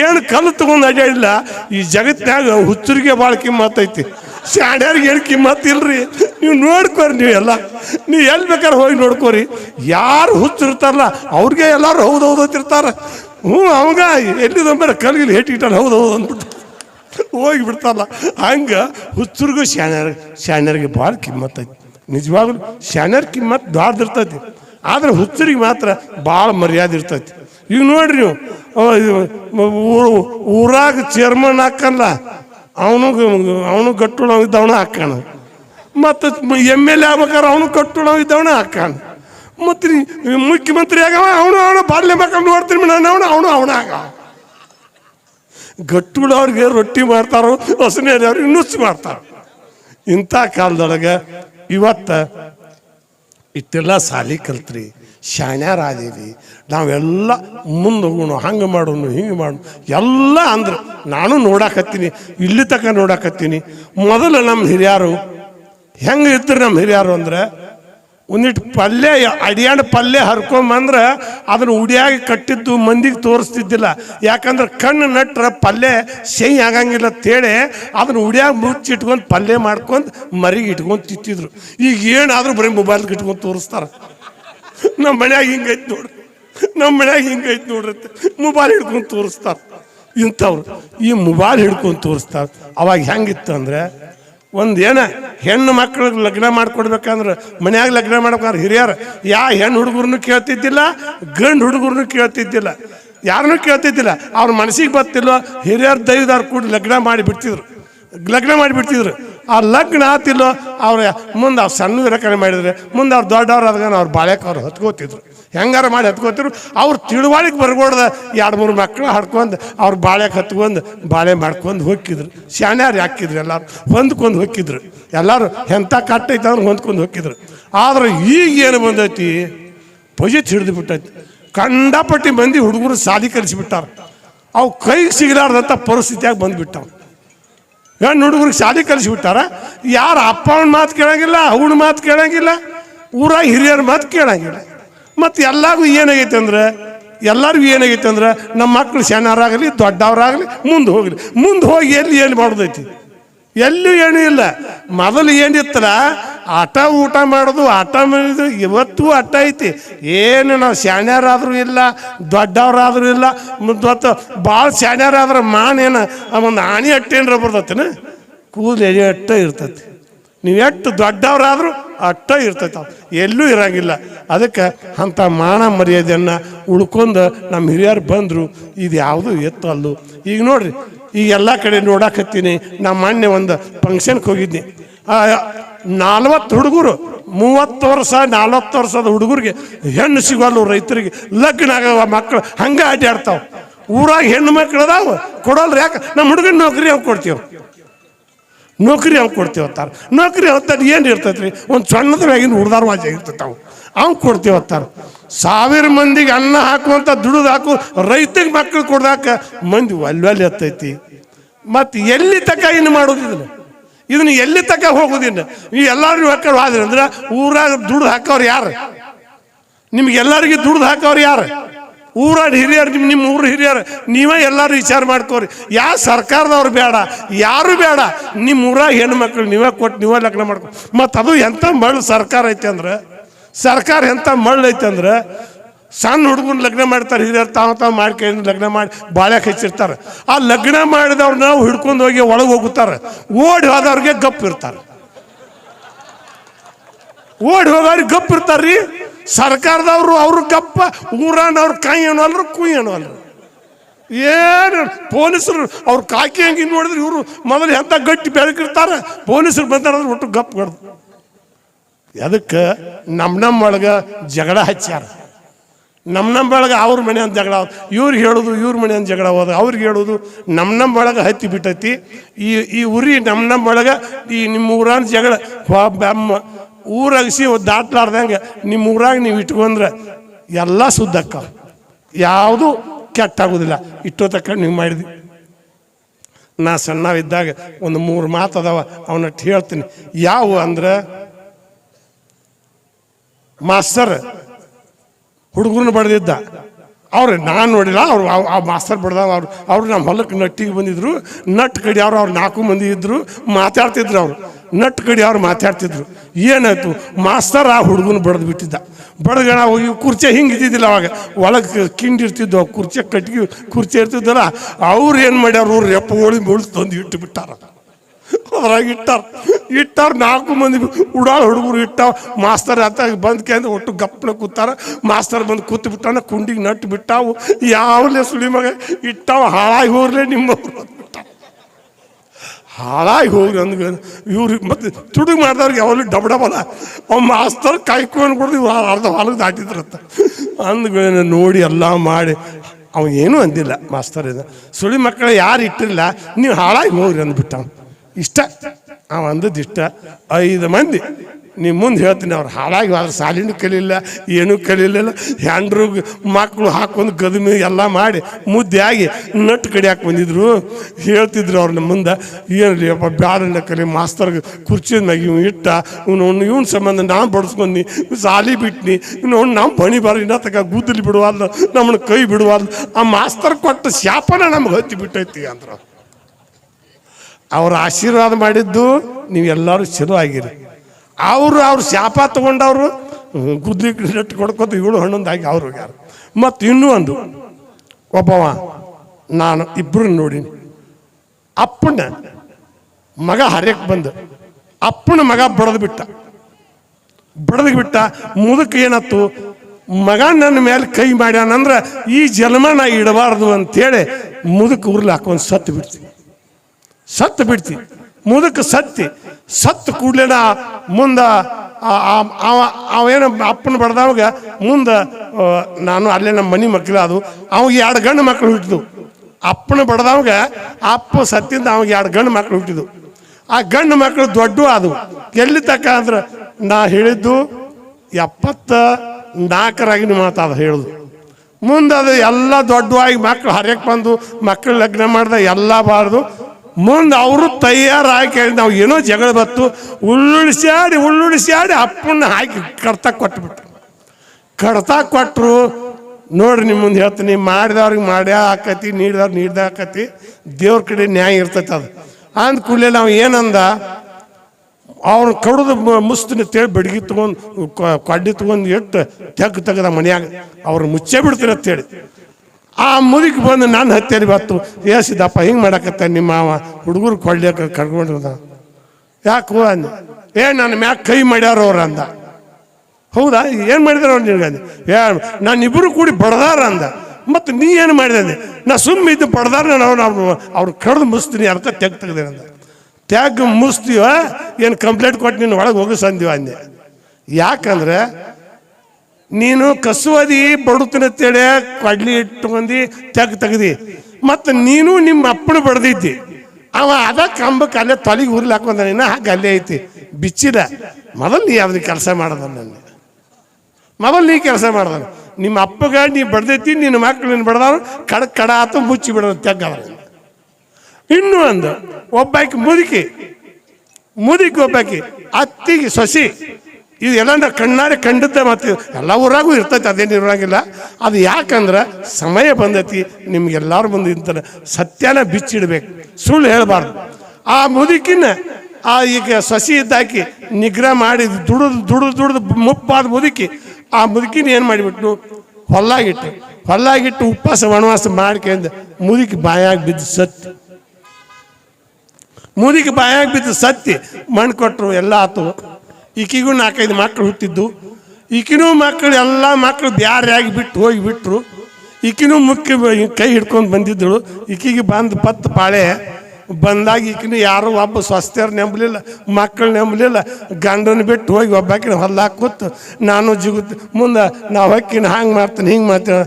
ಏನು ಕಲ್ಲು ತಗೊಂಡು ಅಡ್ಯಾಡಿಲ್ಲ. ಈ ಜಗತ್ತಿನಾಗ ಹುಚ್ಚರಿಗೆ ಭಾಳ ಕಿಮ್ಮತ್ ಐತಿ ಶಾಣ್ಯಾರಿಗೆ ಏನು ಕಿಮ್ಮತ್ ಇಲ್ರಿ ನೀವು ನೋಡ್ಕೋರಿ ನೀವು ಎಲ್ಲ ನೀವು ಎಲ್ಲಿ ಬೇಕಾದ್ರೆ ಹೋಗಿ ನೋಡ್ಕೋರಿ. ಯಾರು ಹುಚ್ಚಿರ್ತಾರಲ್ಲ, ಅವ್ರಿಗೆ ಎಲ್ಲರೂ ಹೌದು ಹೌದು ಅಂತಿರ್ತಾರೆ. ಹ್ಞೂ, ಅವಾಗ ಎಲ್ಲಿದಂಬರ ಕಲ್ಗಿಲಿ ಹೇಟಿಟ್ಟಾನೆ ಹೌದು ಹೌದು ಅಂದ್ಬಿಟ್ಟು ಹೋಗಿ ಬಿಡ್ತಾರಲ್ಲ. ಹಂಗೆ ಹುಚ್ಚರಿಗೂ ಶಾಣ್ಯರ್, ಶಾಣ್ಯರಿಗೆ ಭಾಳ ಕಿಮ್ಮತ್ ಐತಿ. ನಿಜವಾಗ್ಲೂ ಶಾಣ್ಯರ್ ಕಿಮ್ಮತ್ ದೊಡ್ಡದಿರ್ತೈತಿ ಆದ್ರೆ ಹುಚ್ಚರಿಗೆ ಮಾತ್ರ ಭಾಳ ಮರ್ಯಾದೆ ಇರ್ತೈತಿ. ಈಗ ನೋಡ್ರಿ ನೀವು ಊರಾಗ ಚೇರ್ಮನ್ ಹಾಕಲ್ಲ ಅವನು ಅವನು ಗಟ್ಟುಳವ್ ಇದ್ದವನ ಹಾಕಾನ ಮತ್ತು ಎಂ ಎಲ್ ಎ ಆಗ್ಬೇಕಾದ್ರೆ ಅವನು ಕಟ್ಟುಳವ್ ಇದ್ದವನ ಹಾಕಾನ ಮತ್ತು ಮುಖ್ಯಮಂತ್ರಿ ಆಗವ, ಅವನು ಅವನು ಬಾಲ್ಯ ಮಕ್ಕಳು ನೋಡ್ತೀನಿ ನಾನು ಅವನು ಅವನು, ಅವನ ಆಗ ಗಟ್ಟುಳವ್ರಿಗೆ ರೊಟ್ಟಿ ಮಾಡ್ತಾರೋ ಹಸನೇರವ್ರಿಗೆ ನುಚ್ಚು ಮಾಡ್ತಾರೆ. ಇಂಥ ಕಾಲದೊಳಗೆ ಇವತ್ತ ಇಷ್ಟೆಲ್ಲ ಸಾಲಿ ಕಲ್ತ್ರಿ ಶಾಣ್ಯಾರಾದೀವಿ ನಾವೆಲ್ಲ ಮುಂದೆ ಹೋಗೋಣ, ಹಂಗೆ ಮಾಡೋಣ, ಹಿಂಗೆ ಮಾಡೋಣ, ಎಲ್ಲ ಅಂದ್ರೆ ನಾನು ನೋಡಾಕತ್ತೀನಿ, ಇಲ್ಲಿ ತನಕ ನೋಡಾಕತ್ತೀನಿ. ಮೊದಲು ನಮ್ಮ ಹಿರಿಯರು, ಹೆಂಗೆ ಇದ್ರು ನಮ್ಮ ಹಿರಿಯರು ಅಂದ್ರೆ ಒಂದಿಟ್ಟು ಪಲ್ಯ, ಅಡಿಯಾಣ ಪಲ್ಯ ಹರ್ಕೊಂಬಂದ್ರೆ ಅದನ್ನು ಉಡಿಯಾಗಿ ಕಟ್ಟಿದ್ದು ಮಂದಿಗೆ ತೋರಿಸ್ತಿದ್ದಿಲ್ಲ. ಯಾಕಂದ್ರೆ ಕಣ್ಣು ನಟ್ರೆ ಪಲ್ಯ ಸೈ ಆಗಂಗಿಲ್ಲ ಅಂತೇಳಿ ಅದನ್ನು ಉಡಿಯಾಗಿ ಮುಚ್ಚಿಟ್ಕೊಂಡು ಪಲ್ಯ ಮಾಡ್ಕೊಂಡು ಮರಿಗೆ ಇಟ್ಕೊಂಡು ತಿತ್ತಿದ್ರು ಈಗ ಏನಾದರೂ ಬರೀ ಮೊಬೈಲ್ಗೆ ಇಟ್ಕೊಂಡು ತೋರಿಸ್ತಾರೆ. ನಮ್ಮ ಮನ್ಯಾಗ ಹಿಂಗೈತೆ ನೋಡ್ರಿ. ನಮ್ಮ ಮನ್ಯಾಗ ಹಿಂಗೈತೆ ನೋಡ್ರಿ ಮೊಬೈಲ್ ಹಿಡ್ಕೊಂಡು ತೋರಿಸ್ತಾರೆ. ಇಂಥವ್ರು ಈ ಮೊಬೈಲ್ ಹಿಡ್ಕೊಂಡು ತೋರಿಸ್ತಾರೆ. ಅವಾಗ ಹೆಂಗಿತ್ತು ಅಂದ್ರೆ ಒಂದು ಏನ ಹೆಣ್ಣು ಮಕ್ಳಿಗೆ ಲಗ್ನ ಮಾಡ್ಕೊಡ್ಬೇಕಂದ್ರೆ ಮನ್ಯಾಗ ಲಗ್ನ ಮಾಡ್ಬೇಕಂದ್ರೆ ಹಿರಿಯರು, ಯಾ ಹೆಣ್ಣು ಹುಡುಗರನ್ನು ಕೇಳ್ತಿದ್ದಿಲ್ಲ, ಗಂಡು ಹುಡುಗರನ್ನು ಕೇಳ್ತಿದ್ದಿಲ್ಲ. ಯಾರನ್ನೂ ಕೇಳ್ತಿದ್ದಿಲ್ಲ. ಅವ್ರ ಮನಸ್ಸಿಗೆ ಬರ್ತಿಲ್ವೋ ಹಿರಿಯರ್ ದೈವದವ್ರು ಕೂಡ ಲಗ್ನ ಮಾಡಿ ಬಿಡ್ತಿದ್ರು. ಲಗ್ನ ಮಾಡಿಬಿಡ್ತಿದ್ರು ಆ ಲಗ್ನ ಆತಿಲ್ಲೋ, ಅವ್ರ ಮುಂದೆ ಅವ್ರು ಸಣ್ಣ ವಿರಕಣೆ ಮಾಡಿದ್ರೆ, ಮುಂದೆ ಅವ್ರು ದೊಡ್ಡವ್ರು ಆದಾಗ ಅವ್ರು ಬಾಳೆಕ ಅವ್ರು ಹತ್ಕೋತಿದ್ರು. ಹೆಂಗಾರ ಮಾಡಿ ಹತ್ಕೋತಿರು? ಅವ್ರು ತಿಳುವಳಿಕೆ ಬರ್ಬೋಡ್ದ ಎರಡು ಮೂರು ಮಕ್ಕಳು ಹಾಡ್ಕೊಂಡು ಅವ್ರು ಬಾಳೆಗೆ ಹತ್ಕೊಂಡು ಬಾಳೆ ಮಾಡ್ಕೊಂಡು ಹೋಗಿದ್ರು ಶಾಣ್ಯಾರು ಹಾಕಿದ್ರು ಎಲ್ಲರೂ? ಹೊಂದ್ಕೊಂಡು ಹೋಗಿದ್ರು ಎಲ್ಲರೂ ಎಂಥ ಕಟ್ಟ ಐತೆ ಅಂದ್ರೆ ಹೊಂದ್ಕೊಂಡು ಹೋಗಿದ್ರು ಆದ್ರೆ ಈಗ ಏನು ಬಂದೈತಿ? ಪೊಜಿತ್ ಹಿಡಿದು ಬಿಟ್ಟೈತಿ. ಕಂಡಪಟ್ಟಿ ಮಂದಿ ಹುಡುಗರು ಸಾಲಿ ಕಲಿಸಿಬಿಟ್ಟಾರ. ಅವು ಕೈಗೆ ಸಿಗಲಾರ್ದಂಥ ಪರಿಸ್ಥಿತಿಯಾಗಿ ಬಂದ್ಬಿಟ್ಟಾವ ಗಂಡು ಹುಡುಗರಿಗೆ ಶಾಲೆ ಕಲಿಸಿಬಿಟ್ಟಾರ? ಯಾರು ಅಪ್ಪ ಅವನ ಮಾತು ಕೇಳೋಂಗಿಲ್ಲ, ಅವನ ಮಾತು ಕೇಳೋಂಗಿಲ್ಲ ಊರ ಹಿರಿಯರ ಮಾತು ಕೇಳಂಗಿಲ್ಲ. ಮತ್ತು ಎಲ್ಲರಿಗೂ ಏನಾಗೈತೆ ಅಂದ್ರೆ, ಎಲ್ಲರಿಗೂ ಏನಾಗೈತೆ ಅಂದ್ರೆ ನಮ್ಮ ಮಕ್ಕಳು ಸಣ್ಣವರಾಗಲಿ, ದೊಡ್ಡವರಾಗಲಿ, ಮುಂದೆ ಹೋಗಲಿ. ಮುಂದೆ ಹೋಗಿ ಎಲ್ಲಿ ಏನು ಮಾಡೋದೈತಿ? ಎಲ್ಲೂ ಏನೂ ಇಲ್ಲ. ಮೊದಲು ಏನಿತ್ತಲ್ಲ, ಆಟ ಊಟ ಮಾಡೋದು, ಆಟ ಮಾಡಿದ್ದು ಇವತ್ತು ಆಟ ಐತಿ. ಏನು ನಾವು ಶಾಣ್ಯರಾದ್ರೂ ಇಲ್ಲ, ದೊಡ್ಡವರಾದ್ರೂ ಇಲ್ಲ ಮತ್ತು ಭಾಳ ಶಾಣ್ಯರಾದ್ರೆ ಮಾನೇನು ಒಂದು ಆಣಿ ಅಟ್ಟೇನ್ರ ಬರ್ತೈತಿನ? ಕೂದಲು ಎಳೆ ಅಟ್ಟ ಇರ್ತೈತಿ. ನೀವು ಎಷ್ಟು ದೊಡ್ಡವರಾದ್ರೂ ಅಟ್ಟ ಇರ್ತೈತೆ ಎಲ್ಲೂ ಇರಂಗಿಲ್ಲ. ಅದಕ್ಕೆ ಅಂಥ ಮಾನ ಮರ್ಯಾದೆಯನ್ನು ಉಳ್ಕೊಂಡು ನಮ್ಮ ಹಿರಿಯರು ಬಂದರು. ಇದು ಯಾವುದು ಎತ್ತಲ್ಲು ಈಗ ನೋಡ್ರಿ, ಈಗ ಎಲ್ಲ ಕಡೆ ನೋಡಾಕತ್ತೀನಿ. ನಮ್ಮ ಮೊನ್ನೆ ಒಂದು ಫಂಕ್ಷನ್ಗೆ ಹೋಗಿದ್ದೆ ನಲ್ವತ್ತು ಹುಡುಗರು, ಮೂವತ್ತು ವರ್ಷ, ನಲ್ವತ್ತು ವರ್ಷದ ಹುಡುಗರಿಗೆ ಹೆಣ್ಣು ಸಿಗೋಲ್ಲ ರೈತರಿಗೆ ಲಗ್ನ ಆಗವ ಮಕ್ಕಳು ಹಂಗೆ ಅಡ್ಡಾಡ್ತಾವ ಊರಾಗ ಹೆಣ್ಣು ಮಕ್ಳು ಅದಾವ. ಕೊಡೋಲ್ರಿ ಯಾಕೆ? ನಮ್ಮ ಹುಡುಗನ ನೌಕರಿ ಅವ್ರು ಕೊಡ್ತೀವಿ? ನೌಕರಿ ಅವ್ನು ಕೊಡ್ತೀವಿ ಅಂತಾರೆ ನೌಕರಿ ಹೊತ್ತಾರ ಏನು ಇರ್ತೈತೆ ರೀ ಒಂದು ಸಣ್ಣದ ಮ್ಯಾಗಿನ ಹುಡ್ದಾರ ವಾಜಿ ಇರ್ತೈತೆ ಅವು ಅವ್ನು ಕೊಡ್ತೀವಿ ಅಂತಾರೆ ಸಾವಿರ ಮಂದಿಗೆ ಅನ್ನ ಹಾಕುವಂಥ ದುಡಿದು ಹಾಕು ರೈತಗೆ ಮಕ್ಕಳು ಕೊಡ್ದಾಕ ಮಂದಿ ಒಲ್ವಲ್ಲಿ ಹತ್ತೈತಿ ಮತ್ತು ಎಲ್ಲಿ ತಕ ಇನ್ನು ಮಾಡೋದು ಇದನ್ನು ಇದನ್ನು ಎಲ್ಲಿ ತಕ ಹೋಗೋದಿನ್ನ ನೀವು ಎಲ್ಲರೂ ಮಕ್ಕಳು ಆದ್ರೆ ಅಂದ್ರೆ ಊರಾಗ ದುಡ್ದು ಹಾಕೋರು ಯಾರು? ನಿಮ್ಗೆ ಎಲ್ಲರಿಗೂ ದುಡ್ದು ಹಾಕೋರು ಯಾರು? ಊರಾಡ ಹಿರಿಯರು ನಿಮ್ಮ ನಿಮ್ಮ ಊರು ಹಿರಿಯರು, ನೀವೇ ಎಲ್ಲರೂ ವಿಚಾರ ಮಾಡ್ಕೋರಿ. ಯಾವ ಸರ್ಕಾರದವ್ರು ಬೇಡ, ಯಾರು ಬೇಡ ನಿಮ್ಮ ಊರಾಗ ಹೆಣ್ಣು ಮಕ್ಕಳು ನೀವೇ ಕೊಟ್ಟು ನೀವೇ ಲಗ್ನ ಮಾಡ್ಕೊ ಮತ್ತು ಅದು ಎಂಥ ಮಳ್ಳು ಸರ್ಕಾರ ಐತೆ ಅಂದ್ರೆ, ಸರ್ಕಾರ ಎಂಥ ಮಳ್ಳು ಐತೆ ಅಂದ್ರೆ, ಸಣ್ಣ ಹುಡುಗನ ಲಗ್ನ ಮಾಡ್ತಾರೆ, ಹಿರಿಯರು ತಾವು ತಾವು ಮಾಡ್ಕೊಂಡು ಲಗ್ನ ಮಾಡಿ ಬಾಳೆ ಹಚ್ಚಿರ್ತಾರೆ. ಆ ಲಗ್ನ ಮಾಡಿದವ್ರನ್ನ ಹಿಡ್ಕೊಂಡು ಹೋಗಿ ಒಳಗೆ ಹೋಗುತ್ತಾರೆ. ಓಡಿ ಹೋದವ್ರಿಗೆ ಗಪ್ ಇರ್ತಾರೆ. ಓಡಿ ಹೋದವ್ರಿಗೆ ಗಪ್ ಇರ್ತಾರ್ರಿ. ಸರ್ಕಾರದವ್ರು ಅವ್ರ ಗಪ್ಪ ಊರಾನವ್ರ ಕೈ ಅನ್ನೋಲ್ರು ಕುಯ್ ಅನ್ನೋಲ್ರು ಏನು ಪೊಲೀಸರು ಅವ್ರು ಕಾಕಿ ಹಂಗೆ ನೋಡಿದ್ರೆ ಇವರು ಮೊದಲು ಎಂತ ಗಟ್ಟಿ ಬೆಳಕಿರ್ತಾರೆ ಪೊಲೀಸರು ಬಂದಾರಂದ್ರೆ ಒಟ್ಟು ಗಪ್ ಕಡ್ದು. ಅದಕ್ಕೆ ನಮ್ಮ ನಮ್ಮ ಒಳಗೆ ಜಗಳ ಹಚ್ಚಾರ ನಮ್ಮ ನಮ್ಮ ಒಳಗೆ ಅವ್ರ ಮನೆ ಅಂತ ಜಗಳ ಇವ್ರಿಗೆ ಹೇಳೋದು, ಇವ್ರ ಮನೆ ಅಂತ ಜಗಳ ಹೋದ. ಅವ್ರಿಗೆ ಹೇಳೋದು ನಮ್ಮ ನಮ್ಮ ಒಳಗೆ ಹತ್ತಿ ಬಿಟ್ಟೈತಿ. ಈ ಈ ಉರಿ ನಮ್ಮ ನಮ್ಮ ಒಳಗೆ, ಈ ನಿಮ್ಮ ಊರಾನ ಜಗಳ. ಊರಾಗಿಸಿ ದಾಟ್ಲಾರ್ದಂಗೆ ನಿಮ್ಮ ಊರಾಗ ನೀವು ಇಟ್ಕೊಂಡ್ರೆ ಎಲ್ಲ ಸುದ್ದಕ್ಕ. ಯಾವುದು ಕೆಟ್ಟಾಗೋದಿಲ್ಲ. ಇಟ್ಟೋ ತಕ್ಕ ನೀವು ಮಾಡಿದ್ವಿ ನಾ ಸಣ್ಣವಿದ್ದಾಗ ಒಂದು ಮೂರು ಮಾತು ಅದಾವ ಅವನಟ್ಟು ಹೇಳ್ತೀನಿ. ಯಾವ ಅಂದ್ರೆ ಮಾಸ್ತರ್ ಹುಡುಗರನ್ನ ಬಡ್ದಿದ್ದ. ಅವ್ರು ನಾನು ನೋಡಿಲ್ಲ, ಅವ್ರು ಆ- ಮಾಸ್ತರ್ ಬಡ್ದಾವ, ಅವ್ರು ಅವ್ರು ನಮ್ಮ ಹೊಲಕ್ಕೆ ನಟ್ಟಿಗೆ ಬಂದಿದ್ರು, ನಟ್ ಕಡಿ ಅವ್ರು ಅವ್ರು ನಾಲ್ಕು ಮಂದಿ ಇದ್ರು, ಮಾತಾಡ್ತಿದ್ರು ಅವ್ರು. ನಟ್ ಕಡೆ ಅವ್ರು ಮಾತಾಡ್ತಿದ್ರು. ಏನಾಯ್ತು? ಮಾಸ್ತರ್ ಆ ಹುಡುಗನ ಬಡ್ದು ಬಿಟ್ಟಿದ್ದ. ಬಡ್ದಗಣ ಹೋಗಿ ಕುರ್ಚೆ ಹಿಂಗೆ ಇದ್ದಿದ್ದಿಲ್ಲ ಅವಾಗ. ಒಳಗೆ ಕಿಂಡಿ ಇರ್ತಿದ್ವು ಆ ಕುರ್ಚಿ ಕಟ್ಟಿಗೆ ಕುರ್ಚಿ ಇರ್ತಿದ್ದಲ್ಲ ಅವ್ರು ಏನು ಮಾಡ್ಯಾರ ಅವ್ರು ಎಪ್ಪಗೋಳಿ ಮುಳ್ದು ತಂದು ಇಟ್ಟು ಬಿಟ್ಟಾರ. ಅದ್ರಾಗ ಇಟ್ಟಾರ. ಇಟ್ಟಾರ ನಾಲ್ಕು ಮಂದಿ ಉಡಾಳ ಹುಡುಗರು ಇಟ್ಟಾವ. ಮಾಸ್ತರ್ ಅಂತ ಬಂದು ಕೇಂದ್ರ ಒಟ್ಟು ಗಪ್ಪನ ಕೂತಾರ. ಮಾಸ್ತರ್ ಬಂದು ಕೂತು ಬಿಟ್ಟಾನ, ಕುಂಡಿಗೆ ನಟ್ಟು ಬಿಟ್ಟಾವು. ಯಾವಲೇ ಸುಳಿ ಮಗ ಇಟ್ಟಾವ, ಹಾಳಾಗಿ ಹೋಗ್ಲೇ ನಿಮ್ಮ ಹಾಳಾಗಿ ಹೋಗ್ರಿ ಅಂದ್ಗ ಇವ್ರು ಮತ್ತೆ ತುಡುಗು ಮಾಡ್ದವ್ರಿಗೆ ಯಾವಾಗಲೂ ಡಬ ಡಬಲ್ಲ ಅವ್ ಮಾಸ್ತರ್ ಕಾಯ್ಕೊಂಡು ಕೊಡ್ದು ಇವ್ರು ಅರ್ಧ ಹಾಲಿಗೆ ದಾಟಿದ್ರತ್ತ ಅಂದ್ಗಳನ್ನ ನೋಡಿ ಎಲ್ಲ ಮಾಡಿ, ಅವ ಏನೂ ಅಂದಿಲ್ಲ ಮಾಸ್ತರ್ ಇದು. ಸುಳಿ ಮಕ್ಕಳು ಯಾರು ಇಟ್ಟಿರಲಿಲ್ಲ ನೀವು ಹಾಳಾಗಿ ಹೋಗ್ರಿ ಅಂದ್ಬಿಟ್ಟ ಅವ್ನು. ಇಷ್ಟ. ಅವ ಇಷ್ಟ ಐದು ಮಂದಿ. ನೀವು ಮುಂದೆ ಹೇಳ್ತೀನಿ, ಅವ್ರು ಹಾಳಾಗಿ ಅದ್ರ ಸಾಲಿನ ಕಲಿಲ್ಲ ಏನೂ ಕಲಿಲಿಲ್ಲ. ಹ್ಯಾಂಡ್ರು ಮಕ್ಕಳು ಹಾಕೊಂಡು ಗದಮಿ ಎಲ್ಲ ಮಾಡಿ ಮುದ್ದೆ ಆಗಿ ನಟ್ಟು ಕಡಿಯಾಕೆ ಬಂದಿದ್ರು. ಹೇಳ್ತಿದ್ರು ಅವ್ರ ನಮ್ಮ ಮುಂದೆ ಏನಲ್ಲಿ ಅಪ್ಪ ಬ್ಯಾಡನ್ನ ಕಲಿ ಮಾಸ್ತರ್ಗೆ ಕುರ್ಚಿ ಮ್ಯಾಗ ಇವ್ ಇಟ್ಟ, ಇವನು ಇವ್ನ ಸಂಬಂಧ ನಾವು ಬಡಿಸ್ಕೊಂಡಿ ಸಾಲಿ ಬಿಟ್ನಿ ಇನ್ನು ನಾವು ಬಣಿ ಬಾರ ಇನ್ನ ತಕ ಗುದ್ದಲಿ ಬಿಡುವಲ್ಲ ನಮ್ಮನ್ನ ಕೈ ಬಿಡುವಲ್ಲ ಆ ಮಾಸ್ತರ್ ಕೊಟ್ಟ ಶಾಪನ ನಮ್ಗೆ ಹತ್ತಿ ಬಿಟ್ಟೈತಿ ಅಂದ್ರೆ ಅವ್ರ. ಆಶೀರ್ವಾದ ಮಾಡಿದ್ದು ನೀವೆಲ್ಲರೂ ಚಲೋ ಆಗಿರಿ. ಅವರು ಅವ್ರ ಶಾಪ ತಗೊಂಡವರು ಗುದ್ಲಿ ನೆಟ್ಟು ಕೊಡ್ಕೊತ ಇವಳು ಹಣ್ಣೊಂದಾಗಿ ಅವರು ಯಾರು. ಮತ್ತು ಇನ್ನೂ ಒಂದು, ಒಬ್ಬವ, ನಾನು ಇಬ್ಬರು ನೋಡೀನಿ. ಅಪ್ಪನ ಮಗ ಹರಿಯಕ್ಕೆ ಬಂದು, ಅಪ್ಪನ ಮಗ ಬಡದು ಬಿಟ್ಟ. ಬಡದು ಬಿಟ್ಟ ಮುದಕ್ಕೆ ಏನತ್ತು, ಮಗ ನನ್ನ ಮೇಲೆ ಕೈ ಮಾಡ್ಯಾನಂದ್ರೆ ಈ ಜನ್ಮ ನಾ ಇಡಬಾರ್ದು ಅಂತೇಳಿ ಮುದುಕ ಉರ್ಲಿ ಹಾಕೊಂಡು ಸತ್ತು ಬಿಡ್ತೀನಿ ಸತ್ತು ಬಿಡ್ತಿ. ಮುದಕ್ಕೆ ಸತ್ತಿ. ಸತ್ತು ಕೂಡ್ಲೇನ ಮುಂದ ಅವ ಅವೇನು ಅಪ್ಪನ ಬಡ್ದವಾಗ ಮುಂದೆ ನಾನು ಅಲ್ಲೇ ನಮ್ಮ ಮನೆ ಮಕ್ಕಳು ಅದು. ಅವಾಗ ಎರಡು ಗಂಡು ಮಕ್ಕಳು ಹುಟ್ಟಿದ್ವು. ಅಪ್ಪನ ಬಡ್ದವಾಗ ಅಪ್ಪ ಸತ್ತಿಂದ ಅವಾಗ ಎರಡು ಗಂಡು ಮಕ್ಕಳು ಹುಟ್ಟಿದ್ವು. ಆ ಗಂಡು ಮಕ್ಕಳು ದೊಡ್ಡ ಅದು ಎಲ್ಲಿ ತಕ್ಕ ಅಂದ್ರೆ ನಾ ಹೇಳಿದ್ದು ಎಪ್ಪತ್ತ ನಾಲ್ಕರಾಗಿನ ಮಾತಾದ ಹೇಳುದು. ಮುಂದೆ ಅದು ಎಲ್ಲ ದೊಡ್ಡವಾಗಿ ಮಕ್ಕಳು ಹರಿಯಕ್ಕೆ ಬಂದು ಮಕ್ಕಳು ಲಗ್ನ ಮಾಡ್ದೆ ಎಲ್ಲ ಬಾರ್ದು ಮುಂದೆ ಅವರು ತಯಾರಾಗಿ ನಾವು ಏನೋ ಜಗಳ ಬತ್ತು ಉಳ್ಳುಳಿಸ್ಯಾಡಿ ಉಳ್ಳುಳಿಸ್ಯಾಡಿ ಅಪ್ಪನ್ನ ಹಾಕಿ ಕಡ್ತಾ ಕೊಟ್ಬಿಟ್ರು. ಕಡ್ತಾ ಕೊಟ್ಟರು ನೋಡ್ರಿ ನಿಮ್ಮ ಮುಂದೆ ಹೇಳ್ತೀನಿ, ಮಾಡಿದವ್ರಿಗೆ ಮಾಡ್ಯಾ ಆಕತಿ, ನೀಡಿದವ್ರು ನೀಡ್ದ ಆಕತಿ, ದೇವ್ರ ಕಡೆ ನ್ಯಾಯ ಇರ್ತೈತೆ ಅದು. ಅಂದ ಕೂಡಲೇ ನಾವು ಏನಂದ, ಅವ್ರು ಕಡ್ದು ಮುಸ್ತಿನ ತೇಳಿ ಬಡ್ಗಿ ತೊಗೊಂಡು ಕೊಡ್ಡಿ ತಗೊಂಡು ಇಟ್ಟು ತೆಗ್ ತೆಗ್ದ ಮನೆಯಾಗ, ಅವ್ರು ಮುಚ್ಚೇ ಬಿಡ್ತೀನಿ ಅಂತೇಳಿ ಆ ಮುದುಕಿ ಬಂದು ನನ್ನ ಹತ್ತಿರ ಬತ್ತು ಏಸಿದಪ್ಪ, ಹಿಂಗೆ ಮಾಡಕತ್ತ ನಿಮ್ಮ ಮಾವ? ಹುಡುಗರು ಕೊಡ್ಲಿಕ್ಕೆ ಕರ್ಕೊಂಡಿರ್ದ. ಯಾಕೆ ಅಂದ? ಏ, ನನ್ನ ಮ್ಯಾಕ್ ಕೈ ಮಾಡ್ಯಾರ ಅವ್ರು ಅಂದ. ಹೌದಾ? ಏನು ಮಾಡಿದಾರ ಅವ್ರು ನಿನಗೆ ಅಂದೆ? ಏ, ನಾನು ಇಬ್ಬರು ಕೂಡಿ ಬಡದಾರ ಅಂದ. ಮತ್ತು ನೀ ಏನು ಮಾಡಿದೆ ನಾ ಸುಮ್ಮ ಇದ್ದು ಬಡದಾರ ನಾನು ಅವ್ರು ಅವ್ರು ಕಡ್ದು ಮುಸ್ತೀನಿ ಅರ್ಥ ತೆಗ್ ತೆಗ್ದೇನೆ ಅಂದ. ತ್ಯಾಗ ಮುಸ್ತೀವ? ಏನು ಕಂಪ್ಲೇಂಟ್ ಕೊಟ್ಟು ನೀನು ಒಳಗೆ ಹೋಗಿ ಸಂದೀವ ಅಂದೆ. ಯಾಕಂದ್ರೆ ನೀನು ಕಸುವದಿ ಬಡತನ ಅಂತೇಳಿ ಕಡ್ಲಿ ಇಟ್ಕೊಂಡಿ ತೆಗ್ ತೆಗ್ದಿ. ಮತ್ತು ನೀನು ನಿಮ್ಮ ಅಪ್ಪನ ಬಡ್ದಿದ್ದಿ. ಅವ ಅದ ಕಂಬಕ್ಕೆ ಅಲ್ಲೇ ತೊಲಿಗೆ ಉರ್ಲಿ ಹಾಕೊಂಡ ನೀನು ಹಾಗೆ ಅಲ್ಲೇ ಐತಿ. ಬಿಚ್ಚಿದ. ಮೊದಲು ನೀ ಅದನ್ನ ಕೆಲಸ ಮಾಡದ ನನ್ನ ಮೊದಲು ನೀ ಕೆಲಸ ಮಾಡ್ದ. ನಿಮ್ಮ ಅಪ್ಪಗ ನೀ ಬಡ್ದೈತಿ, ನಿನ್ನ ಮಕ್ಳು ನೀನು ಬಡ್ದವ್, ಕಡ ಕಡ ಆತು ಮುಚ್ಚಿ ಬಿಡೋದು ತೆಗ್ಗವ ಇನ್ನು ಒಂದು, ಒಬ್ಬಾಕಿ ಮುದುಕಿ. ಮುದುಕಿ ಒಬ್ಬಾಕಿ ಅತ್ತಿಗೆ ಸೊಸಿ. ಇದು ಎಲ್ಲ ಕಣ್ಣಾರೆ ಕಂಡದ್ದೆ ಮತ್ತೆ ಎಲ್ಲ ಊರಾಗೂ ಇರ್ತೈತೆ, ಅದೇನು ಇರೋಂಗಿಲ್ಲ. ಅದು ಯಾಕಂದ್ರೆ ಸಮಯ ಬಂದೈತಿ, ನಿಮ್ಗೆಲ್ಲರೂ ಬಂದು ಇಂಥ ಸತ್ಯನ ಬಿಚ್ಚಿಡ್ಬೇಕು. ಸುಳ್ಳು ಹೇಳಬಾರ್ದು. ಆ ಮುದುಕಿನ, ಆ ಈಗ ಸಸಿ ಇದ್ದಾಕಿ ನಿಗ್ರಹ ಮಾಡಿ ದುಡಿದು ದುಡಿದು ದುಡಿದು ಮುಪ್ಪಾದ ಮುದುಕಿ, ಆ ಮುದುಕಿನ ಏನು ಮಾಡಿಬಿಟ್ಟು ಹೊಲ್ಲಾಗಿಟ್ಟು ಹೊಲ್ಲಾಗಿಟ್ಟು ಉಪವಾಸ ವನವಾಸ ಮಾಡ್ಕೊಂಡು ಮುದುಕಿ ಬಾಯಾಗಿ ಬಿದ್ದು ಸತ್ತು. ಮುದುಕಿ ಬಾಯಾಗಿ ಬಿದ್ದು ಸತ್ತಿ ಮಣ್ಣು ಕೊಟ್ಟರು ಎಲ್ಲ ಆತು. ಈಕಿಗೂ ನಾಲ್ಕೈದು ಮಕ್ಕಳು ಹುಟ್ಟಿದ್ದು. ಈಕಿನೂ ಮಕ್ಕಳು ಎಲ್ಲ ಮಕ್ಕಳು ಬ್ಯಾರೆಯಾಗಿ ಬಿಟ್ಟು ಹೋಗಿ ಬಿಟ್ರು. ಈಕಿನೂ ಮುಖ್ಯ ಕೈ ಹಿಡ್ಕೊಂಡು ಬಂದಿದ್ದಳು. ಈಕಿಗೆ ಬಂದು ಪತ್ತು ಪಾಳೆ. ಬಂದಾಗ ಈಕಿನೂ ಯಾರು ಒಬ್ಬ ಸ್ವಸ್ಥರು ನೆಂಬಲಿಲ್ಲ ಮಕ್ಕಳು ನೆಂಬಲಿಲ್ಲ. ಗಂಡನ ಬಿಟ್ಟು ಹೋಗಿ ಒಬ್ಬಾಕಿನ ಹೊಲ್ಲಾಕ ಕೂತು, ನಾನು ಜಿಗುತ್, ಮುಂದೆ ನಾವು ಹಕ್ಕಿನ ಹಂಗೆ ಮಾಡ್ತೀನಿ, ಹಿಂಗೆ ಮಾಡ್ತೀನಿ.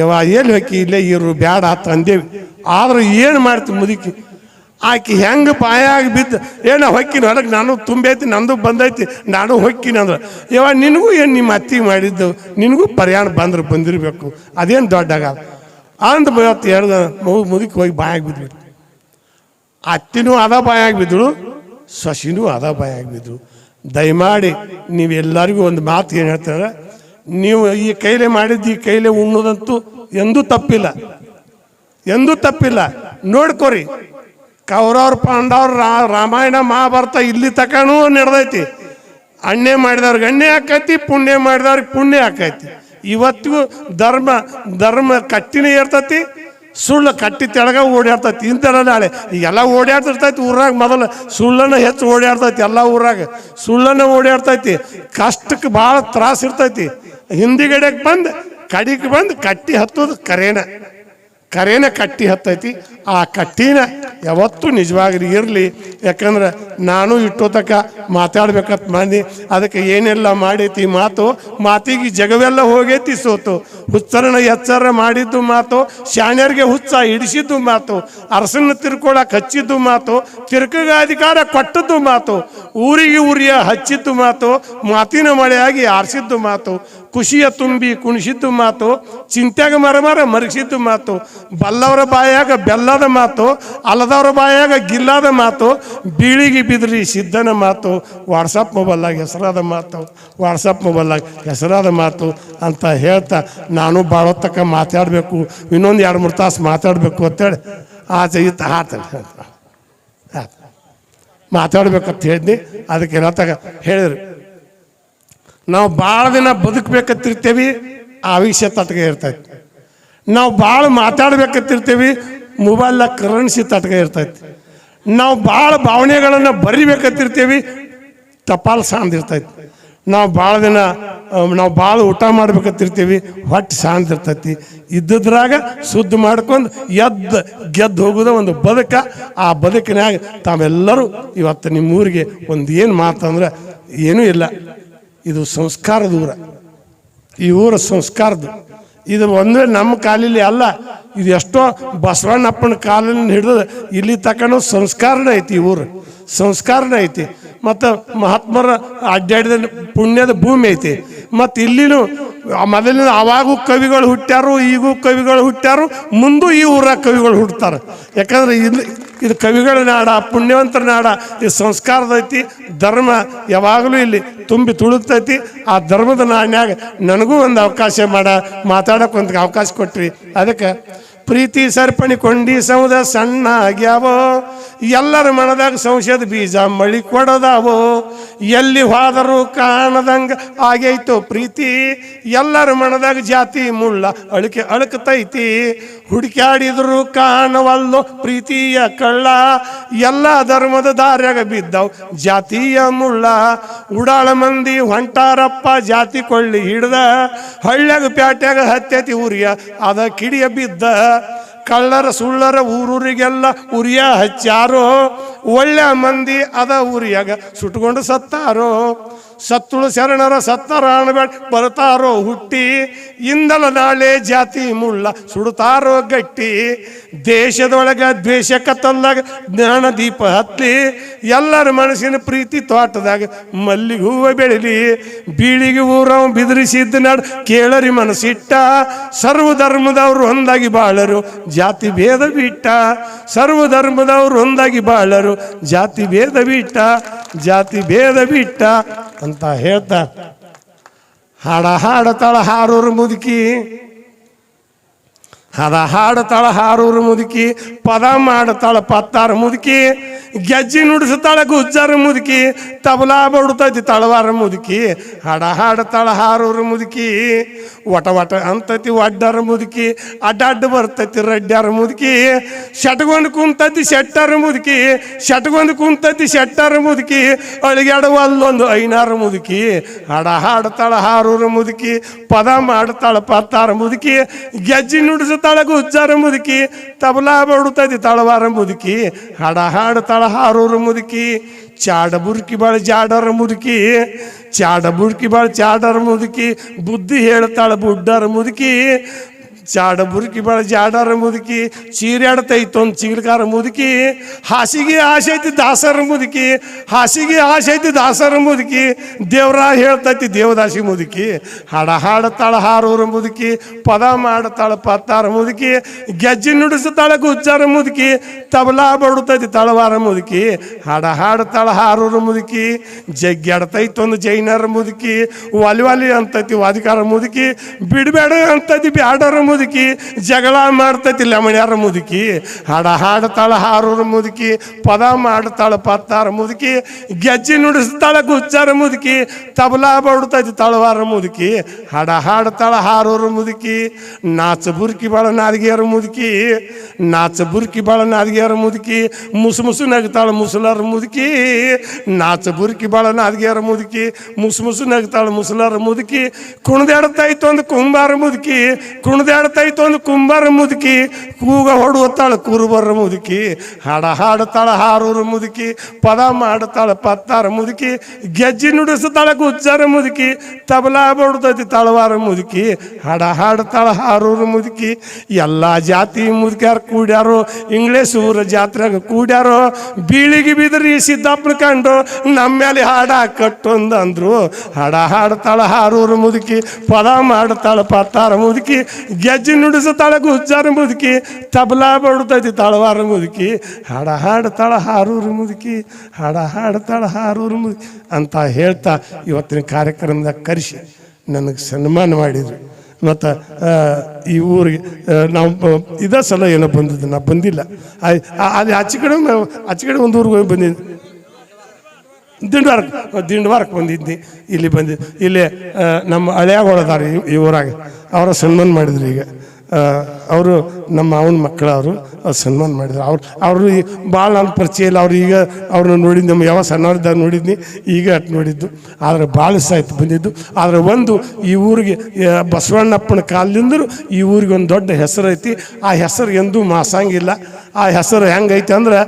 ಯಾವ ಏನು ಹೊಕ್ಕಿ? ಇಲ್ಲೇ ಇರು, ಬ್ಯಾಡ ಅಂತ ಅಂದೇವಿ. ಆದ್ರೆ ಏನು ಮಾಡ್ತೀವಿ ಮುದುಕಿ? ಆಕಿ ಹೆಂಗೆ ಬಾಯಾಗಿ ಬಿದ್ದು? ಏನ ಹೊಕ್ಕಿನ ಹೊರಗೆ ನಾನು ತುಂಬೈತಿ, ನಂದು ಬಂದೈತಿ, ನಾನು ಹೊಕ್ಕಿನ ಅಂದ್ರೆ. ಇವ ನಿನಗೂ ಏನು ನಿಮ್ಮ ಅತ್ತಿ ಮಾಡಿದ್ದು? ನಿನಗೂ ಪರ್ಯಾಣ ಬಂದ್ರೆ ಬಂದಿರಬೇಕು. ಅದೇನು ದೊಡ್ಡಾಗ ಅಂದ ಬಯತ್ತು ಎರಡು ಮಗು ಮುದುಕಿ ಹೋಗಿ ಬಾಯಾಗಿ ಬಿದ್ದು ಅತ್ತಿನೂ ಅದ ಬಾಯಾಗಿ ಬಿದ್ದಳು, ಸೊಸಿನೂ ಅದ ಬಾಯಾಗಿ ಬಿದ್ದಳು. ದಯಮಾಡಿ ನೀವೆಲ್ಲರಿಗೂ ಒಂದು ಮಾತು ಏನು ಹೇಳ್ತಾರೆ? ನೀವು ಈ ಕೈಲೇ ಮಾಡಿದ್ದು ಈ ಕೈಲೇ ಉಣ್ಣೋದಂತೂ ಎಂದೂ ತಪ್ಪಿಲ್ಲ. ಎಂದೂ ತಪ್ಪಿಲ್ಲ. ನೋಡ್ಕೋರಿ. ಕೌರವ್ರ ಪಾಂಡವ್ರ ರಾಮಾಯಣ ಮಹಾಭಾರತ ಇಲ್ಲಿ ತಕನೂ ನಡೆದೈತಿ. ಅಣ್ಣೆ ಮಾಡಿದವ್ರಿಗೆ ಅಣ್ಣೆ ಆಕೈತಿ, ಪುಣ್ಯ ಮಾಡಿದವ್ರಿಗೆ ಪುಣ್ಯ ಆಕೈತಿ. ಇವತ್ತಿಗೂ ಧರ್ಮ ಧರ್ಮ ಕಟ್ಟಿನೇ ಇರ್ತೈತಿ, ಸುಳ್ಳು ಕಟ್ಟಿ ತೆಳಗ ಓಡಾಡ್ತೈತಿ ಇಂಥ ನಾಳೆ ಈಗೆಲ್ಲ ಓಡಾಡ್ತಿರ್ತೈತಿ ಊರಾಗ ಮೊದಲು ಸುಳ್ಳನ್ನು ಹೆಚ್ಚು ಓಡಾಡ್ತೈತಿ ಎಲ್ಲ ಊರಾಗ. ಸುಳ್ಳನ್ನು ಓಡಾಡ್ತೈತಿ ಕಷ್ಟಕ್ಕೆ ಭಾಳ ತ್ರಾಸ ಇರ್ತೈತಿ. ಹಿಂದಿಗಡೆಗೆ ಬಂದು, ಕಡಿಗೆ ಬಂದು ಕಟ್ಟಿ ಹತ್ತೋದು ಕರೇನ. ಕರೇನ ಕಟ್ಟಿ ಹತ್ತೈತಿ. ಆ ಕಟ್ಟಿನ ಯಾವತ್ತೂ ನಿಜವಾಗಿ ಇರಲಿ. ಯಾಕಂದ್ರೆ ನಾನು ಇಟ್ಟೋತಕ ಮಾತಾಡ್ಬೇಕಂತ ಮಾಡಿ ಅದಕ್ಕೆ ಏನೆಲ್ಲ ಮಾಡೈತಿ ಮಾತು? ಮಾತಿಗೆ ಜಗವೆಲ್ಲ ಹೋಗೈತಿ ಸೋತು. ಹುಚ್ಚರನ ಎಚ್ಚರ ಮಾಡಿದ್ದು ಮಾತು, ಶಾಣ್ಯರಿಗೆ ಹುಚ್ಚ ಹಿಡಿಸಿದ್ದು ಮಾತು, ಅರಸನ್ನ ತಿರ್ಕೊಳಕ್ ಹಚ್ಚಿದ್ದು ಮಾತು ತಿರ್ಕಗಾಧಿಕಾರ ಕೊಟ್ಟದ್ದು ಮಾತು, ಊರಿಗೆ ಊರಿಯ ಹಚ್ಚಿದ್ದು ಮಾತು, ಮಾತಿನ ಮಳೆಯಾಗಿ ಆರಿಸಿದ್ದು ಮಾತು. ಖುಷಿಯ ತುಂಬಿ ಕುಣಿಸಿದ್ದು ಮಾತು, ಚಿಂತ್ಯಾಗ ಮರಮರ ಮರಗಿಸಿದ್ದು ಮಾತು, ಬಲ್ಲವರ ಬಾಯಾಗ ಬೆಲ್ಲದ ಮಾತು ಅಲ್ಲದವರ ಬಾಯಾಗ ಗಿಲ್ಲಾದ ಮಾತು, ಬೀಳಿಗೆ ಬಿದ್ರಿ ಸಿದ್ಧನ ಮಾತು, ವಾಟ್ಸಪ್ ಮೊಬೈಲಾಗ ಹೆಸರಾದ ಮಾತು, ವಾಟ್ಸಪ್ ಮೊಬೈಲಾಗ ಹೆಸರಾದ ಮಾತು ಅಂತ ಹೇಳ್ತಾ ನಾನು ಭಾಳೊತ್ತಕ್ಕ ಮಾತಾಡಬೇಕು, ಇನ್ನೊಂದು ಎರಡು ಮೂರು ತಾಸು ಮಾತಾಡಬೇಕು ಅಂತೇಳಿ ಆಚೆ ಹಾಡ್ತಾನೆ. ಆಯ್ತು ಮಾತಾಡ್ಬೇಕಂತ ಹೇಳಿದ್ನಿ, ಅದಕ್ಕೆ ಹೇಳ್ತಾಗ ಹೇಳಿದ್ರು. ನಾವು ಭಾಳ ದಿನ ಬದುಕಬೇಕಂತಿರ್ತೇವೆ, ಆ ವಿಷಯ ತಟ್ಗೆ ಇರ್ತೈತಿ. ನಾವು ಭಾಳ ಮಾತಾಡ್ಬೇಕತ್ತಿರ್ತೇವಿ ಮೊಬೈಲ್ನಾಗ ಕರೆನ್ಸಿ ತಟ್ಗೆ ಇರ್ತೈತಿ. ನಾವು ಭಾಳ ಭಾವನೆಗಳನ್ನು ಬರಿಬೇಕತ್ತಿರ್ತೇವಿ ತಪಾಲ್ ಸಾಂದಿರ್ತೈತಿ. ನಾವು ಭಾಳ ದಿನ ನಾವು ಭಾಳ ಊಟ ಮಾಡ್ಬೇಕಂತಿರ್ತೀವಿ, ಹೊಟ್ಟೆ ಸಾಂದಿರ್ತೈತಿ. ಇದ್ದದ್ರಾಗ ಶುದ್ಧ ಮಾಡ್ಕೊಂಡು ಎದ್ದು ಗೆದ್ದು ಹೋಗೋದ ಒಂದು ಬದುಕ. ಆ ಬದುಕಿನಾಗ ತಾವೆಲ್ಲರೂ ಇವತ್ತು ನಿಮ್ಮೂರಿಗೆ ಒಂದು ಏನು ಮಾತಂದ್ರೆ, ಏನೂ ಇಲ್ಲ. ಇದು ಸಂಸ್ಕಾರದ ಊರ ಈ ಊರ ಸಂಸ್ಕಾರದ ಇದು ಒಂದೇ ನಮ್ಮ ಕಾಲಿಲಿ ಅಲ್ಲ. ಇದು ಎಷ್ಟೋ ಬಸವಣ್ಣಪ್ಪನ ಕಾಲಲ್ಲಿ ಹಿಡಿದು ಇಲ್ಲಿ ತಕನೂ ಸಂಸ್ಕಾರನ ಐತಿ ಈ ಊರು. ಸಂಸ್ಕಾರನೇ ಐತಿ. ಮತ್ತು ಮಹಾತ್ಮರ ಅಡ್ಡಾಡಿದ ಪುಣ್ಯದ ಭೂಮಿ ಐತಿ. ಮತ್ತು ಇಲ್ಲಿನೂ ಮೊದಲಿನ ಅವಾಗೂ ಕವಿಗಳು ಹುಟ್ಟ್ಯಾರು, ಈಗೂ ಕವಿಗಳು ಹುಟ್ಟ್ಯಾರು, ಮುಂದೂ ಈ ಊರಾಗ ಕವಿಗಳು ಹುಟ್ಟುತ್ತಾರೆ ಯಾಕಂದ್ರೆ ಇಲ್ಲಿ ಇದು ಕವಿಗಳ ನಾಡ, ಪುಣ್ಯವಂತರ ನಾಡ, ಈ ಸಂಸ್ಕಾರದ ಐತಿ, ಧರ್ಮ ಯಾವಾಗಲೂ ಇಲ್ಲಿ ತುಂಬಿ ತುಳುಕ್ತೈತಿ. ಆ ಧರ್ಮದ ನಾಣ್ಯಾಗ ನನಗೂ ಒಂದು ಅವಕಾಶ ಮಾಡ, ಮಾತಾಡೋಕೆ ಒಂದು ಅವಕಾಶ ಕೊಟ್ರಿ. ಅದಕ್ಕೆ, ಪ್ರೀತಿ ಸರ್ಪಣಿ ಕೊಂಡಿ ಸಮುದ ಸಣ್ಣ ಆಗ್ಯಾವೋ ಎಲ್ಲರ ಮನದಾಗ ಸಂಶಯದ ಬೀಜ ಮಳಿ ಕೊಡದಾವು. ಎಲ್ಲಿ ಹೋದರೂ ಕಾಣದಂಗ ಆಗೈತೋ ಪ್ರೀತಿ. ಎಲ್ಲರ ಮನದಾಗ ಜಾತಿ ಮುಳ್ಳ ಅಳಕೆ ಅಳಕತೈತಿ. ಹುಡುಕ್ಯಾಡಿದ್ರು ಕಾಣವಲ್ಲೋ ಪ್ರೀತಿಯ ಕಳ್ಳ. ಎಲ್ಲ ಧರ್ಮದ ದಾರ್ಯಾಗ ಬಿದ್ದವು ಜಾತಿಯ ಮುಳ್ಳ. ಉಡಾಳ ಮಂದಿ ಹೊಂಟಾರಪ್ಪ ಜಾತಿ ಕೊಳ್ಳಿ ಹಿಡ್ದ. ಹಳ್ಳ್ಯಾಗ ಪ್ಯಾಟ್ಯಾಗ ಹತ್ತೈತಿ ಊರಿಯ ಅದ ಕಿಡಿಯ ಬಿದ್ದ. ಕಳ್ಳರ ಸುಳ್ಳರ ಊರೂರಿಗೆಲ್ಲ ಉರಿಯ ಹಚ್ಚಾರೋ? ಒಳ್ಳೆ ಮಂದಿ ಅದ ಊರಿಯಾಗ ಸುಟ್ಕೊಂಡು ಸತ್ತಾರೋ? ಸತ್ತುಳು ಶರಣರ ಸತ್ತಾರ ಅಣಬೇಡ ಬರ್ತಾರೋ ಹುಟ್ಟಿ? ಇಂದಲ ನಾಳೆ ಜಾತಿ ಮುಳ್ಳ ಸುಡುತ್ತಾರೋ ಗಟ್ಟಿ? ದೇಶದೊಳಗ ದ್ವೇಷ ತಂದಾಗ ಜ್ಞಾನ ದೀಪ ಹತ್ಲಿ? ಎಲ್ಲರ ಮನಸ್ಸಿನ ಪ್ರೀತಿ ತೋಟದಾಗ ಮಲ್ಲಿಗೆ ಹೂವು ಬೆಳಿಲಿ, ಬೀಳಿಗೆ ಊರವ ಬಿದಿರಿಸಿದ್ದ ನಾಡು ಕೇಳರಿ ಮನಸ್ಸಿಟ್ಟ. ಸರ್ವ ಧರ್ಮದವರು ಒಂದಾಗಿ ಬಾಳರು, ಜಾತಿ ಭೇದ ಬಿಟ್ಟ. ಸರ್ವ ಧರ್ಮದವರು ಒಂದಾಗಿ ಬಾಳರು, ಜಾತಿ ಭೇದ ಬಿಟ್ಟ, ಜಾತಿ ಭೇದ ಬಿಟ್ಟ ಅಂತ ಹೇಳ್ತಾ. ಹಾಡ ಹಾಡತಾಳ ಹಾರೋರು ಮುದುಕಿ. ಹದ ಹಾಡತಾಳ ಹಾರೋರು ಮುದುಕಿ, ಪದ ಮಾಡತಾಳ ಪತ್ತಾರ ಮುದುಕಿ. ಗೆಜ್ಜಿ ನುಡಿಸ್ತಾಳ ಗುಜ್ಜರ ಮುದುಕಿ, ತಬಲಾ ಬಡುತ್ತೈತಿ ತಳವಾರ ಮುದುಕಿ, ಹಾಡ ಹಾಡ್ತಾಳ ಹಾರೋರ ಮುದುಕಿ ಒಟ ಒಟ ಅಂತೈತಿ ಒಡ್ಡರ ಮುದುಕಿ ಅಡ್ಡಾಡ್ ಬರ್ತೈತಿ ರಡ್ಡ್ಯಾರ ಮುದುಕಿ ಶಟ್ಗೊಂಡು ಕುಂತೈತಿ ಶೆಟ್ಟರ ಮುದುಕಿ ಶಟ್ಗೊಂಡು ಕುಂತೈತಿ ಶೆಟ್ಟರ ಮುದುಕಿ ಅಳಿಗಾಡುವಲ್ಲೊಂದು ಐನಾರ ಮುದುಕಿ, ಹಾಡ ಹಾಡ್ತಾಳ ಹಾರೋರ ಮುದುಕಿ, ಪದ ಮಾಡ್ತಾಳ ಪತ್ತಾರ ಮುದುಕಿ, ಗೆಜ್ಜಿ ನುಡಿಸ್ತಾಳ ಗುಜ್ಜರ ಮುದುಕಿ, ತಬಲಾ ಬಡುತ್ತೈತಿ ತಳವಾರ ಮುದುಕಿ, ಹಾಡ ಹಾಡ್ತಾಳ ಹಾರೂರು ಮುದುಕಿ, ಚಾಡ ಬುರ್ಕಿ ಬಾಳ ಜಾಡರ ಮುದುಕಿ, ಚಾಡ ಬುರ್ಕಿ ಬಾಳ ಚಾಡರ ಮುದುಕಿ, ಬುದ್ಧಿ ಹೇಳ್ತಾಳ ಬುಡ್ಡರ ಮುದುಕಿ ಜಾಡ ಬುರುಕಿ ಬಾಳ ಜಾಡರ ಮುದುಕಿ ಚೀರ್ಯಾಡ್ತೈತೊಂದು ಚಿಗಲ್ಕಾರ ಮುದುಕಿ, ಹಾಸಿಗೆ ಆಸೆ ಐತಿ ದಾಸರ ಮುದುಕಿ, ಹಾಸಿಗೆ ಆಸೆ ಐತಿ ದಾಸರ ಮುದುಕಿ, ದೇವ್ರ ಹೇಳ್ತೈತಿ ದೇವದಾಸಿ ಮುದುಕಿ, ಹಾಡ ಹಾಡತಾಳ ಹಾರೂರ ಮುದುಕಿ, ಪದ ಮಾಡತಾಳ ಪತ್ತಾರ ಮುದುಕಿ, ಗೆಜ್ಜೆ ನುಡಿಸ್ತಾಳ ಗುಚ್ಚಾರ ಮುದುಕಿ, ತಬಲಾ ಬಡುತ್ತೈತಿ ತಳವಾರ ಮುದುಕಿ, ಹಾಡ ಹಾಡತಾಳ ಹಾರೂರ ಮುದುಕಿ ಜಗ್ಗಾಡ್ತೈತೊಂದು ಜೈನರ ಮುದುಕಿ, ವಾಲಿ ವಾಲಿ ಅಂತೈತಿ ವಾದಿಕಾರ ಮುದುಕಿ, ಬಿಡಬೇಡ ಅಂತೈತಿ ಬ್ಯಾಡರ ಮುದುಕಿ ಜಗಳ ಮಾಡ್ತೈತಿ ಲಮಣ್ಯಾರ ಮುದುಕಿ. ಹಾಡ ಹಾಡ್ತಾಳೆ ಹಾರೂರ ಮುದುಕಿ, ಪದ ಮಾಡ್ತಾಳೆ ಪತ್ತಾರ ಮುದುಕಿ, ಗೆಜ್ಜೆ ನುಡಿಸ್ತಾಳ ಗುಚ್ಚಾರ ಮುದುಕಿ, ತಬಲಾ ಬಡ್ತೈತಿ ತಳವಾರ ಮುದುಕಿ, ಹಾಡ ಹಾಡ್ತಾಳೆ ಹಾರೋರ ಮುದುಕಿ, ನಾಚ ಬುರ್ಕಿ ಬಾಳ ನಾದಿಗೆಯರ ಮುದುಕಿ, ನಾಚ ಬುರ್ಕಿ ಬಾಳ ನಾದಿಗೆಯರ ಮುದುಕಿ, ಮುಸು ಮುಸು ನಗ್ತಾಳ ಮುಸಲರ ಮುದುಕಿ, ನಾಚ ಬುರ್ಕಿ ಬಾಳ ನಾದಿಗೆಯರ ಮುದುಕಿ, ಮುಸು ಮುಸು ನಗ್ತಾಳೆ ಮುಸಲರ ಮುದುಕಿ ಕುಣದಾಡ್ತೈತು ಒಂದು ಕುಂಬಾರ ಮುದುಕಿ ಕುಣದಾಡ್ತೈತು ಒಂದು ಕುಂಬಾರ ಮುದುಕಿ, ಕೂಗ ಹೊಡುವತ್ತಾಳ ಕುರುಬರ ಮುದುಕಿ, ಹಾಡ ಹಾಡ್ತಾಳ ಹಾರೂರ ಮುದುಕಿ, ಪದ ಮಾಡ್ತಾಳ ಪತ್ತಾರ ಮುದುಕಿ, ಗೆಜ್ಜಿ ನುಡಿಸ್ತಾಳ ಗುಜ್ಜರ ಮುದುಕಿ, ತಬಲಾ ಬಡ್ತೈತಿ ತಳವಾರ ಮುದುಕಿ, ಹಾಡ ಹಾಡ್ತಾಳ ಹಾರೂರ ಮುದುಕಿ, ಎಲ್ಲ ಜಾತಿ ಮುದುಕ್ಯಾರ ಕೂಡ್ಯಾರೋ, ಇಂಗ್ಲೇಷ್ ಊರ ಜಾತ್ರೆಗೆ ಕೂಡ್ಯಾರೋ, ಬೀಳಿಗೆ ಬಿದ್ರಿ ಸಿದ್ದಪ್ಪನ ಕಂಡು ನಮ್ಮ ಮೇಲೆ ಹಾಡ ಕಟ್ಟೊಂದು ಅಂದ್ರು ಹಾಡ ಹಾಡ್ತಾಳ ಹಾರೂರ ಮುದುಕಿ, ಪದ ಮಾಡ್ತಾಳ ಪತ್ತಾರ ಮುದುಕಿ ಗೆಜ್ಜಿ ನುಡಿಸುತ್ತಾಳೆ ಗುಜ್ಜಾರ ಮುದುಕಿ, ತಬಲಾ ಬಡತೈತಿ ತಳವಾರ ಮುದುಕಿ. ಹಾಡ ಹಾಡ್ತಾಳ ಹಾರೂರು ಮುದುಕಿ, ಹಾಡ ಹಾಡ್ತಾಳ ಹಾರೂರು ಮುದುಕಿ ಅಂತ ಹೇಳ್ತಾ ಇವತ್ತಿನ ಕಾರ್ಯಕ್ರಮದಾಗ ಕರೆಸಿ ನನಗೆ ಸನ್ಮಾನ ಮಾಡಿದ್ರು. ಮತ್ತು ಈ ಊರಿಗೆ ನಾವು ಇದೇ ಸಲ ಏನೋ ಬಂದಿದ್ದು ನಾ ಬಂದಿಲ್ಲ. ಅದು ಆಚೆ ಕಡೆ ನಾವು ಆಚೆ ಕಡೆ ಒಂದು ಊರಿಗೆ ಹೋಗಿ ಬಂದಿದ್ದು. ದಿಂಡವಾರಕ್ಕೆ. ದಿಂಡ್ವಾರಕ್ಕೆ ಬಂದಿದ್ನಿ ಇಲ್ಲಿ ಬಂದಿ ಇಲ್ಲಿ ನಮ್ಮ ಹಳೆಯಾಗ ಹೊಳದಾರೆ ಈ ಊರಾಗ. ಅವರ ಸನ್ಮಾನ ಮಾಡಿದ್ರು ಈಗ. ಅವರು ನಮ್ಮ ಅವನ ಮಕ್ಕಳು ಅವರು ಸನ್ಮಾನ ಮಾಡಿದ್ರು. ಅವ್ರು ಅವರು ಭಾಳ ನನ್ನ ಪರಿಚಯ ಇಲ್ಲ. ಅವ್ರು ಈಗ ಅವ್ರನ್ನ ನೋಡಿದ್ದು ನಮ್ಮ ಯಾವ ಸನ್ಮಾನದ ನೋಡಿದ್ನಿ, ಈಗ ಅಟ್ ನೋಡಿದ್ದು. ಆದರೆ ಭಾಳ ಸಾಯ್ತು ಬಂದಿದ್ದು. ಆದರೆ ಒಂದು ಈ ಊರಿಗೆ ಬಸವಣ್ಣಪ್ಪನ ಕಾಲದಿಂದರೂ ಈ ಊರಿಗೆ ಒಂದು ದೊಡ್ಡ ಹೆಸರು ಐತಿ. ಆ ಹೆಸರು ಎಂದೂ ಮಾಸಂಗಿಲ್ಲ. ಆ ಹೆಸರು ಹೆಂಗೈತೆ ಅಂದ್ರೆ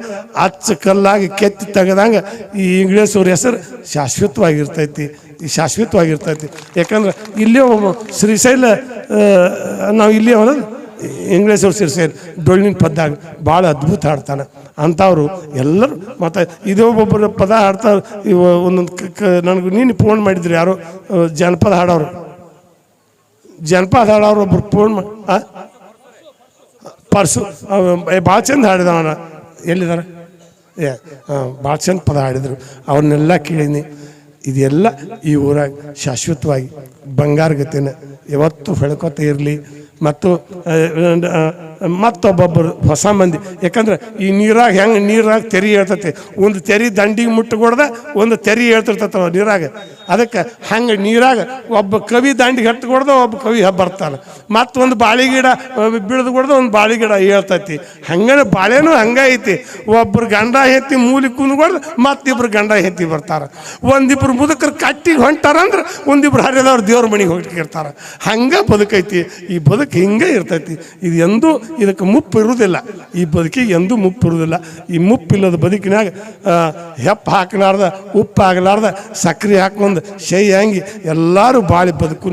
ಅಚ್ಚ ಕಲ್ಲಾಗಿ ಕೆತ್ತಿ ತೆಗೆದಂಗೆ ಈ ಇಂಗ್ಲೇಷ್ ಅವ್ರ ಹೆಸರು ಶಾಶ್ವತವಾಗಿರ್ತೈತಿ. ಶಾಶ್ವತವಾಗಿರ್ತೈತಿ. ಯಾಕಂದ್ರೆ ಇಲ್ಲಿ ಒಬ್ಬ ಶ್ರೀಶೈಲ ನಾವು ಇಲ್ಲಿ ಅವನದು ಇಂಗ್ಲೇಶ್ವರ ಶ್ರೀಶೈಲ, ಡೊಳ್ಳಿನ ಪದ್ದಾಗ ಭಾಳ ಅದ್ಭುತ ಹಾಡ್ತಾನೆ. ಅಂಥವ್ರು ಎಲ್ಲರೂ ಮತ್ತು ಇದೇ ಒಬ್ಬೊಬ್ಬರು ಪದ ಹಾಡ್ತಾರೆ. ಇವ ಒಂದೊಂದು ಕ- ನನಗೆ ನೀನು ಫೋನ್ ಮಾಡಿದ್ರು ಯಾರೋ ಜನಪದ ಹಾಡೋರು. ಜನಪದ ಹಾಡೋರು ಒಬ್ಬರು ಫೋನ್ ಮಾಡಿ ಪರ್ಸು ಭಾಳ ಚಂದ ಹಾಡಿದವನ ಎಲ್ಲಿದ್ದಾರೆ ಏ ಭಾಳ ಚಂದ ಪದ ಹಾಡಿದರು. ಅವ್ರನ್ನೆಲ್ಲ ಕೇಳೀನಿ. ಇದೆಲ್ಲ ಈ ಊರಾಗ ಶಾಶ್ವತವಾಗಿ ಬಂಗಾರಗತಿನ ಯಾವತ್ತು ಬೆಳ್ಕೊತ ಇರಲಿ. ಮತ್ತು ಮತ್ತೊಬ್ಬೊಬ್ಬರು ಹೊಸ ಮಂದಿ. ಯಾಕಂದ್ರೆ ಈ ನೀರಾಗ ಹೆಂಗೆ ನೀರಾಗ ತೆರಿ ಹೇಳ್ತೈತಿ? ಒಂದು ತೆರಿ ದಂಡಿಗೆ ಮುಟ್ಟಗೊಡ್ದ, ಒಂದು ತೆರಿ ಹೇಳ್ತಿರ್ತೈತವ ನೀರಾಗ. ಅದಕ್ಕೆ ಹಂಗೆ ನೀರಾಗ ಒಬ್ಬ ಕವಿ ದಂಡಿಗೆ ಹತ್ಕೊಡ್ದ ಒಬ್ಬ ಕವಿ ಬರ್ತಾನೆ. ಮತ್ತೊಂದು ಬಾಳೆ ಗಿಡ ಬಿಡದು ಕೊಡ್ದ, ಒಂದು ಬಾಳೆ ಗಿಡ ಹೇಳ್ತೈತಿ. ಹಂಗನೆ ಬಾಳೆನೂ ಹಂಗೆ ಐತಿ. ಒಬ್ಬರು ಗಂಡ ಹೆತ್ತಿ ಮೂಲಿ ಕುಂದ್ಕೊಡ್ದು ಮತ್ತಿಬ್ರು ಗಂಡ ಹೆತ್ತಿ ಬರ್ತಾರೆ. ಒಂದಿಬ್ರು ಮುದುಕರು ಕಟ್ಟಿಗೆ ಹೊಂಟಾರಂದ್ರೆ ಒಂದಿಬ್ರು ಹರಿದವ್ರು ದೇವ್ರ ಮನೆಗೆ ಹೋಗಿರ್ತಾರೆ. ಹಂಗೆ ಬದುಕೈತಿ. ಈ ಬದುಕು ಹಿಂಗೆ ಇರ್ತೈತಿ. ಇದು ಎಂದೂ ಇದಕ್ಕೆ ಮುಪ್ಪು ಇರುವುದಿಲ್ಲ ಈ ಬದುಕಿಗೆ ಎಂದೂ ಮುಪ್ಪು ಇರುವುದಿಲ್ಲ ಈ ಮುಪ್ಪಿಲ್ಲದ ಬದುಕಿನಾಗ ಹೆಪ್ಪು ಹಾಕಲಾರ್ದ, ಉಪ್ಪು ಆಗಲಾರ್ದ ಸಕ್ಕರೆ ಹಾಕೊಂಡು ಶೈ ಹಂಗಿ ಎಲ್ಲರೂ ಬಾಳಿ ಬದುಕು